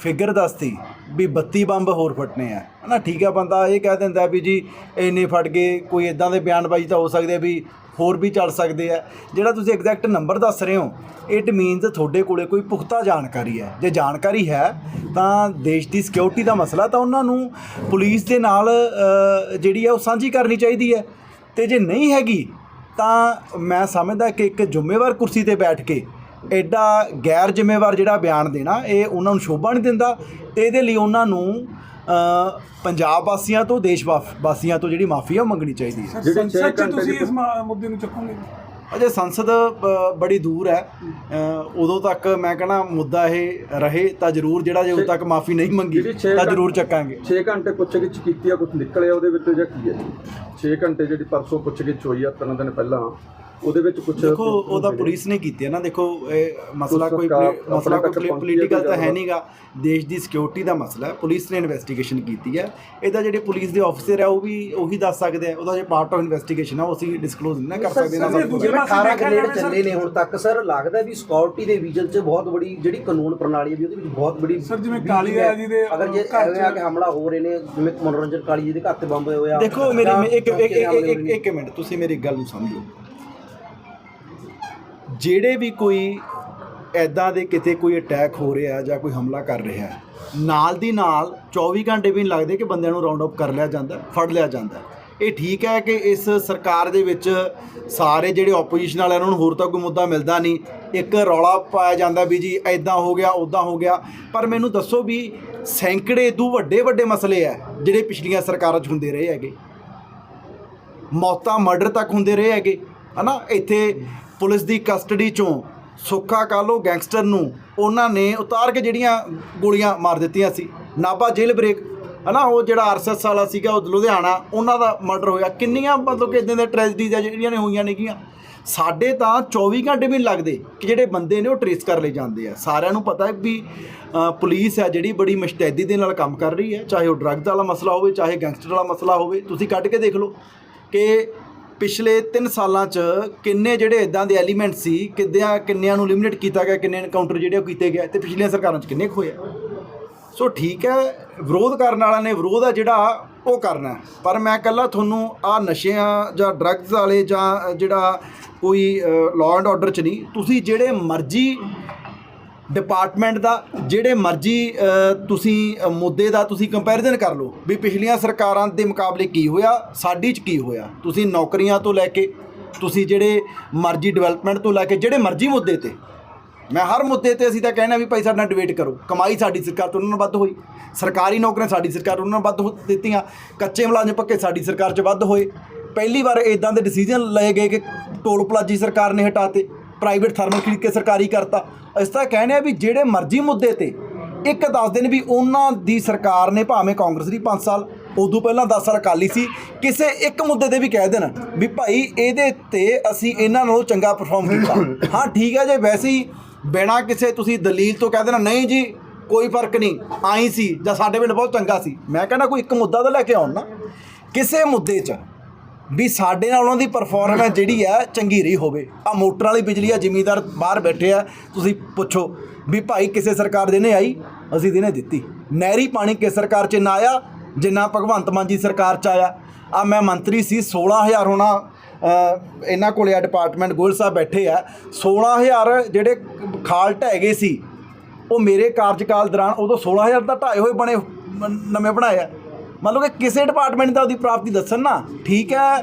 ਫਿਗਰ ਦੱਸਤੀ ਵੀ 32 ਬੰਬ ਹੋਰ ਫਟਨੇ ਆ। ਹਨਾ, ਠੀਕ ਆ ਬੰਦਾ, ਇਹ ਕਹਿ ਦਿੰਦਾ ਵੀ ਜੀ, ਇੰਨੇ ਫਟ ਗਏ, ਕੋਈ ਇਦਾਂ ਦੇ ਬਿਆਨਬਾਜ਼ੀ ਤਾਂ ਹੋ ਸਕਦੇ ਵੀ ਹੋਰ ਵੀ ਚੱਲ ਸਕਦੇ ਆ। ਜਿਹੜਾ ਤੁਸੀਂ ਐਗਜ਼ੈਕਟ ਨੰਬਰ ਦੱਸ ਰਹੇ ਹੋ ਇਟ ਮੀਨਸ ਤੁਹਾਡੇ ਕੋਲੇ ਕੋਈ ਪੁਖਤਾ ਜਾਣਕਾਰੀ ਹੈ। ਜੇ ਜਾਣਕਾਰੀ ਹੈ, ਤਾਂ ਦੇਸ਼ ਦੀ ਸਿਕਿਉਰਿਟੀ ਦਾ ਮਸਲਾ ਤਾਂ ਉਹਨਾਂ ਨੂੰ ਪੁਲਿਸ ਦੇ ਨਾਲ ਜਿਹੜੀ ਹੈ ਉਹ ਸਾਂਝੀ ਕਰਨੀ ਚਾਹੀਦੀ ਹੈ। ਤੇ ਜੇ ਨਹੀਂ ਹੈਗੀ, ਤਾਂ ਮੈਂ ਸਮਝਦਾ ਕਿ ਇੱਕ ਜ਼ਿੰਮੇਵਾਰ ਕੁਰਸੀ ਤੇ ਬੈਠ ਕੇ ਐਡਾ ਗੈਰ ਜ਼ਿੰਮੇਵਾਰ ਜਿਹੜਾ ਬਿਆਨ ਦੇਣਾ ਇਹ ਉਹਨਾਂ ਨੂੰ ਸ਼ੋਭਾ ਨਹੀਂ ਦਿੰਦਾ ਤੇ ਇਹਦੇ ਲਈ ਉਹਨਾਂ ਨੂੰ ਪੰਜਾਬ ਵਾਸੀਆਂ ਤੋਂ ਦੇਸ਼ ਵਾਸੀਆਂ ਤੋਂ ਜਿਹੜੀ ਮਾਫੀ ਆ ਉਹ ਮੰਗਣੀ ਚਾਹੀਦੀ ਹੈ। ਸਰ ਸੰਸਦ 'ਚ ਤੁਸੀਂ ਇਸ ਮੁੱਦੇ ਨੂੰ ਚੱਕੋਗੇ? ਅਜੇ ਸੰਸਦ ਬੜੀ ਦੂਰ ਹੈ। ਉਦੋਂ ਤੱਕ ਮੈਂ ਕਹਣਾ ਮੁੱਦਾ ਇਹ ਰਹੇ ਤਾਂ ਜ਼ਰੂਰ ਜਿਹੜਾ ਜੇ ਉਦੋਂ ਤੱਕ ਮਾਫੀ ਨਹੀਂ ਮੰਗੀ ਤਾਂ ਜ਼ਰੂਰ ਚੱਕਾਂਗੇ। 6 ਘੰਟੇ ਪੁੱਛਗਿੱਛ ਕੀਤੀ ਆ ਕੁਝ ਨਿਕਲਿਆ ਉਹਦੇ ਵਿੱਚ ਜਾਂ ਕੀ ਹੈ? 6 ਘੰਟੇ ਜਿਹੜੀ ਪਰਸੋਂ ਪੁੱਛਗਿੱਛ ਹੋਈ ਆ ਤਿੰਨ ਦਿਨ ਪਹਿਲਾਂ। ਉਹਦੇ ਵਿੱਚ ਕੁਝ ਦੇਖੋ ਉਹਦਾ ਪੁਲਿਸ ਨੇ ਕੀਤੀ ਹੈ ਨਾ ਦੇਖੋ ਇਹ ਮਸਲਾ ਕੋਈ ਮਸਲਾ ਕੋਈ ਪੋਲੀਟੀਕਲ ਤਾਂ ਹੈ ਨਹੀਂਗਾ ਦੇਸ਼ ਦੀ ਸਿਕਿਉਰਿਟੀ ਦਾ ਮਸਲਾ ਹੈ ਪੁਲਿਸ ਨੇ ਇਨਵੈਸਟੀਗੇਸ਼ਨ ਕੀਤੀ ਹੈ। ਇਹਦਾ ਜਿਹੜੇ ਪੁਲਿਸ ਦੇ ਆਫੀਸਰ ਹੈ ਉਹ ਵੀ ਉਹੀ ਦੱਸ ਸਕਦੇ ਆ ਉਹਦਾ ਜੇ ਪਾਰਟ ਆਫ ਇਨਵੈਸਟੀਗੇਸ਼ਨ ਹੈ ਉਹ ਅਸੀਂ ਡਿਸਕਲੋਜ਼ ਨਹੀਂ ਨਾ ਕਰ ਸਕਦੇ ਨਾ ਜਿਵੇਂ ਪਾਸੇ 18 ਦੇਖਿਆ ਗ੍ਰੇਡ ਜਾਵੇ ਚੱਲੇ ਨੇ ਹੁਣ ਤੱਕ ਸਰ। ਲੱਗਦਾ ਵੀ ਸਿਕਿਉਰਿਟੀ ਦੇ ਵਿਜਨ 'ਚ ਬਹੁਤ ਬੜੀ ਜਿਹੜੀ ਕਾਨੂੰਨ ਪ੍ਰਣਾਲੀ ਹੈ ਵੀ ਉਹਦੇ ਵਿੱਚ ਬਹੁਤ ਬੜੀ ਸਰ, ਜਿਵੇਂ ਕਾਲੀਆ ਹੈ। ਜੀ ਦੇ, ਅਗਰ ਜੇ ਐਵੇਂ ਆ ਕੇ ਹਮਲਾ ਹੋ ਰਹੇ ਨੇ ਜਿਵੇਂ ਮਨੋਰੰਜਨ ਕਾਲੀ ਜੀ ਦੇ ਘਰ ਤੇ ਬੰਬ ਹੋਏ ਆ ਦੇਖੋ ਮੇਰੀ ਇੱਕ ਇੱਕ। ਇੱਕ ਮਿੰਟ ਤੁਸੀਂ ਮੇਰੀ ਗੱਲ ਨੂੰ ਸਮਝੋ। ਜਿਹੜੇ ਵੀ ਕੋਈ ਐਦਾਂ ਦੇ ਕਿਤੇ ਕੋਈ ਅਟੈਕ ਹੋ ਰਿਹਾ ਜਾਂ ਕੋਈ ਹਮਲਾ ਕਰ ਰਿਹਾ, ਨਾਲ ਦੀ ਨਾਲ 24 ਘੰਟੇ ਵੀ ਨਹੀਂ ਲੱਗਦੇ ਕਿ ਬੰਦਿਆਂ ਨੂੰ ਰਾਉਂਡ ਅਪ ਕਰ ਲਿਆ ਜਾਂਦਾ, ਫੜ ਲਿਆ ਜਾਂਦਾ। ਇਹ ਠੀਕ ਹੈ ਕਿ ਇਸ ਸਰਕਾਰ ਦੇ ਵਿੱਚ ਸਾਰੇ ਜਿਹੜੇ ਆਪੋਜੀਸ਼ਨ ਵਾਲਿਆਂ ਨੂੰ ਹੋਰ ਤਾਂ ਕੋਈ ਮੁੱਦਾ ਮਿਲਦਾ ਨਹੀਂ ਇੱਕ ਰੌਲਾ ਪਾਇਆ ਜਾਂਦਾ ਵੀ ਜੀ ਐਦਾਂ ਹੋ ਗਿਆ ਉਦਾਂ ਹੋ ਗਿਆ। ਪਰ ਮੈਨੂੰ ਦੱਸੋ ਵੀ ਸੈਂਕੜੇ ਤੋਂ ਵੱਡੇ ਵੱਡੇ ਮਸਲੇ ਆ ਜਿਹੜੇ ਪਿਛਲੀਆਂ ਸਰਕਾਰਾਂ 'ਚ ਹੁੰਦੇ ਰਹੇ ਹੈਗੇ। ਮੌਤਾਂ, ਮਰਡਰ ਤੱਕ ਹੁੰਦੇ ਰਹੇ ਹੈਗੇ। ਹਨਾ? ਇੱਥੇ ਪੁਲਿਸ ਦੀ ਕਸਟਡੀ ਚੋਂ ਸੁੱਖਾ ਕਾਲੋ ਗੈਂਗਸਟਰ ਨੂੰ। ਉਹਨਾਂ ਨੇ ਉਤਾਰ ਕੇ ਜਿਹੜੀਆਂ ਗੋਲੀਆਂ ਮਾਰ ਦਿੱਤੀਆਂ ਸੀ। ਨਾਭਾ ਜੇਲ੍ਹ ਬ੍ਰੇਕ। ਹਨਾ, ਉਹ ਜਿਹੜਾ ਆਰਐਸਐਸ ਵਾਲਾ ਸੀਗਾ, ਉਹ ਲੁਧਿਆਣਾ, ਉਹਨਾਂ ਦਾ ਮਰਡਰ ਹੋਇਆ। ਕਿੰਨੀਆਂ ਮਤਲਬ ਕਿ ਇਦਾਂ ਦੀਆਂ ਟ੍ਰੈਜਡੀਜ਼ ਆ ਜਿਹੜੀਆਂ ਨੇ ਹੋਈਆਂ ਨੇਗੀਆਂ। ਸਾਡੇ ਤਾਂ 24 ਘੰਟੇ ਵੀ ਨਹੀਂ ਲੱਗਦੇ ਕਿ ਜਿਹੜੇ ਬੰਦੇ ਨੇ ਉਹ ਟਰੇਸ ਕਰ ਲਏ ਜਾਂਦੇ ਆ। ਸਾਰਿਆਂ ਨੂੰ ਪਤਾ ਹੈ ਵੀ ਪੁਲਿਸ ਹੈ ਜਿਹੜੀ ਬੜੀ ਮੁਸ਼ਤੈਦੀ ਦੇ ਨਾਲ ਕੰਮ ਕਰ ਰਹੀ ਹੈ। ਚਾਹੇ ਉਹ ਡਰੱਗਸ ਵਾਲਾ ਮਸਲਾ ਹੋਵੇ, ਚਾਹੇ ਗੈਂਗਸਟਰ ਵਾਲਾ ਮਸਲਾ ਹੋਵੇ। ਤੁਸੀਂ ਕੱਢ ਕੇ ਦੇਖ ਲਓ ਕਿ ਪਿਛਲੇ 3 ਸਾਲਾਂ 'ਚ ਕਿੰਨੇ ਜਿਹੜੇ ਇਦਾਂ ਦੇ ਐਲੀਮੈਂਟ ਸੀ ਕਿੱਦਿਆਂ ਕਿੰਨਿਆਂ ਨੂੰ ਲਿਮਿਟ ਕੀਤਾ ਗਿਆ, ਕਿੰਨੇ ਐਨਕਾਊਂਟਰ ਜਿਹੜੇ ਉਹ ਕੀਤੇ ਗਏ ਤੇ ਪਿਛਲੀਆਂ ਸਰਕਾਰਾਂ 'ਚ ਕਿੰਨੇ ਕੁ ਹੋਏ ਆ? ਸੋ ਠੀਕ ਹੈ, ਵਿਰੋਧ ਕਰਨ ਵਾਲਿਆਂ ਨੇ ਵਿਰੋਧ ਆ ਜਿਹੜਾ, ਉਹ ਕਰਨਾ ਪਰ ਮੈਂ ਕੱਲਾ ਤੁਹਾਨੂੰ ਆ ਨਸ਼ਿਆਂ ਜਾਂ ਡਰੱਗਸ ਵਾਲੇ ਜਾਂ ਜਿਹੜਾ ਕੋਈ ਲਾਅ ਐਂਡ ਆਰਡਰ ਚ ਨਹੀਂ, ਤੁਸੀਂ ਜਿਹੜੇ ਮਰਜ਼ੀ ਡਿਪਾਰਟਮੈਂਟ ਦਾ, ਜਿਹੜੇ ਮਰਜ਼ੀ ਤੁਸੀਂ ਮੁੱਦੇ ਦਾ ਤੁਸੀਂ ਕੰਪੈਰੀਜ਼ਨ ਕਰ ਲਓ ਵੀ ਪਿਛਲੀਆਂ ਸਰਕਾਰਾਂ ਦੇ ਮੁਕਾਬਲੇ ਕੀ ਹੋਇਆ, ਸਾਡੀ ਚ ਕੀ ਹੋਇਆ। ਤੁਸੀਂ ਨੌਕਰੀਆਂ ਤੋਂ ਲੈ ਕੇ, ਤੁਸੀਂ ਜਿਹੜੇ ਮਰਜ਼ੀ ਡਿਵੈਲਪਮੈਂਟ ਤੋਂ ਲੈ ਕੇ, ਜਿਹੜੇ ਮਰਜ਼ੀ ਮੁੱਦੇ ਤੇ। ਮੈਂ ਹਰ ਮੁੱਦੇ ਤੇ ਅਸੀਂ ਤਾਂ ਕਹਿਣਾ ਵੀ ਭਾਈ ਸਾਡੇ ਨਾਲ ਡਿਬੇਟ ਕਰੋ। ਕਮਾਈ ਸਾਡੀ ਸਰਕਾਰ ਤੋਂ ਉਹਨਾਂ ਨਾਲ ਵੱਧ ਹੋਈ। ਸਰਕਾਰੀ ਨੌਕਰੀਆਂ ਸਾਡੀ ਸਰਕਾਰ ਉਹਨਾਂ ਨਾਲ ਵੱਧ ਦਿੱਤੀਆਂ। ਕੱਚੇ ਮੁਲਾਜ਼ਮ ਪੱਕੇ ਸਾਡੀ ਸਰਕਾਰ 'ਚ ਵੱਧ ਹੋਏ। ਪਹਿਲੀ ਵਾਰ ਇਦਾਂ ਦੇ ਡਿਸੀਜਨ ਲਏ ਗਏ ਕਿ ਟੋਲ ਪਲਾਜੀ ਸਰਕਾਰ ਨੇ ਹਟਾਤੇ। ਪ੍ਰਾਈਵੇਟ ਥਰਮਲ ਖਰੀਦ ਕੇ ਸਰਕਾਰੀ ਕਰਤਾ। ਅਸੀਂ ਤਾਂ ਕਹਿੰਦੇ ਆ ਵੀ ਜਿਹੜੇ ਮਰਜ਼ੀ ਮੁੱਦੇ ਤੇ ਇੱਕ ਦੱਸ ਦਿਨ ਵੀ ਉਹਨਾਂ ਦੀ ਸਰਕਾਰ ਨੇ ਭਾਵੇਂ ਕਾਂਗਰਸ ਦੀ 5 ਸਾਲ ਉਦੋਂ ਪਹਿਲਾਂ 10 ਸਾਲ ਅਕਾਲੀ ਸੀ ਕਿਸੇ ਇੱਕ ਮੁੱਦੇ ਤੇ ਵੀ ਕਹਿ ਦੇਣ ਵੀ ਭਾਈ ਇਹਦੇ ਤੇ ਅਸੀਂ ਇਹਨਾਂ ਨਾਲੋਂ ਚੰਗਾ ਪਰਫਾਰਮ ਕੀਤਾ। ਹਾਂ ਠੀਕ ਹੈ ਜੇ ਵੈਸੇ ਹੀ ਬਿਨਾਂ ਕਿਸੇ ਤੁਸੀਂ ਦਲੀਲ ਤੋਂ ਕਹਿ ਦੇਣਾ ਨਹੀਂ ਜੀ ਕੋਈ ਫ਼ਰਕ ਨਹੀਂ ਆਈ ਸੀ ਜਾਂ ਸਾਡੇ ਪਿੰਡ ਬਹੁਤ ਚੰਗਾ ਸੀ। ਮੈਂ ਕਹਿੰਦਾ ਕੋਈ ਇੱਕ ਮੁੱਦਾ ਤਾਂ ਲੈ ਕੇ ਆਉਣ ਨਾ। ਕਿਸੇ ਮੁੱਦੇ 'ਚ ਵੀ ਸਾਡੇ ਨਾਲ ਉਹਨਾਂ ਦੀ ਪਰਫਾਰਮੈਂਸ ਜਿਹੜੀ ਹੈ ਚੰਗੀ ਰਹੀ ਹੋਵੇ। ਆ ਮੋਟਰ ਵਾਲੀ ਬਿਜਲੀ ਆ, ਜ਼ਿਮੀਦਾਰ ਬਾਹਰ ਬੈਠੇ ਆ, ਤੁਸੀਂ ਪੁੱਛੋ ਵੀ ਭਾਈ ਕਿਸੇ ਸਰਕਾਰ ਦੇ ਨੇ ਆਈ, ਅਸੀਂ ਦਿਨੇ ਦਿੱਤੀ। ਨਹਿਰੀ ਪਾਣੀ ਕਿਸ ਸਰਕਾਰ 'ਚ ਨਾ ਆਇਆ, ਜਿੰਨਾ ਭਗਵੰਤ ਮਾਨ ਜੀ ਸਰਕਾਰ 'ਚ ਆਇਆ। ਆ ਮੈਂ ਮੰਤਰੀ ਸੀ 16000 ਹੋਣਾ ਇਹਨਾਂ ਕੋਲੇ ਆ ਡਿਪਾਰਟਮੈਂਟ ਗੋਇਲ ਸਾਹਿਬ ਬੈਠੇ ਆ। 16000 ਜਿਹੜੇ ਖਾਲ ਢਹਿ ਗਏ ਸੀ, ਉਹ ਮੇਰੇ ਕਾਰਜਕਾਲ ਦੌਰਾਨ ਉਦੋਂ 16000 ਦਾ ਢਾਏ ਹੋਏ ਬਣੇ ਨਵੇਂ ਬਣਾਏ ਆ। ਮਤਲਬ ਕਿ ਕਿਸੇ ਡਿਪਾਰਟਮੈਂਟ ਦਾ ਉਹਦੀ ਪ੍ਰਾਪਤੀ ਦੱਸਣ ਨਾ, ਠੀਕ ਹੈ,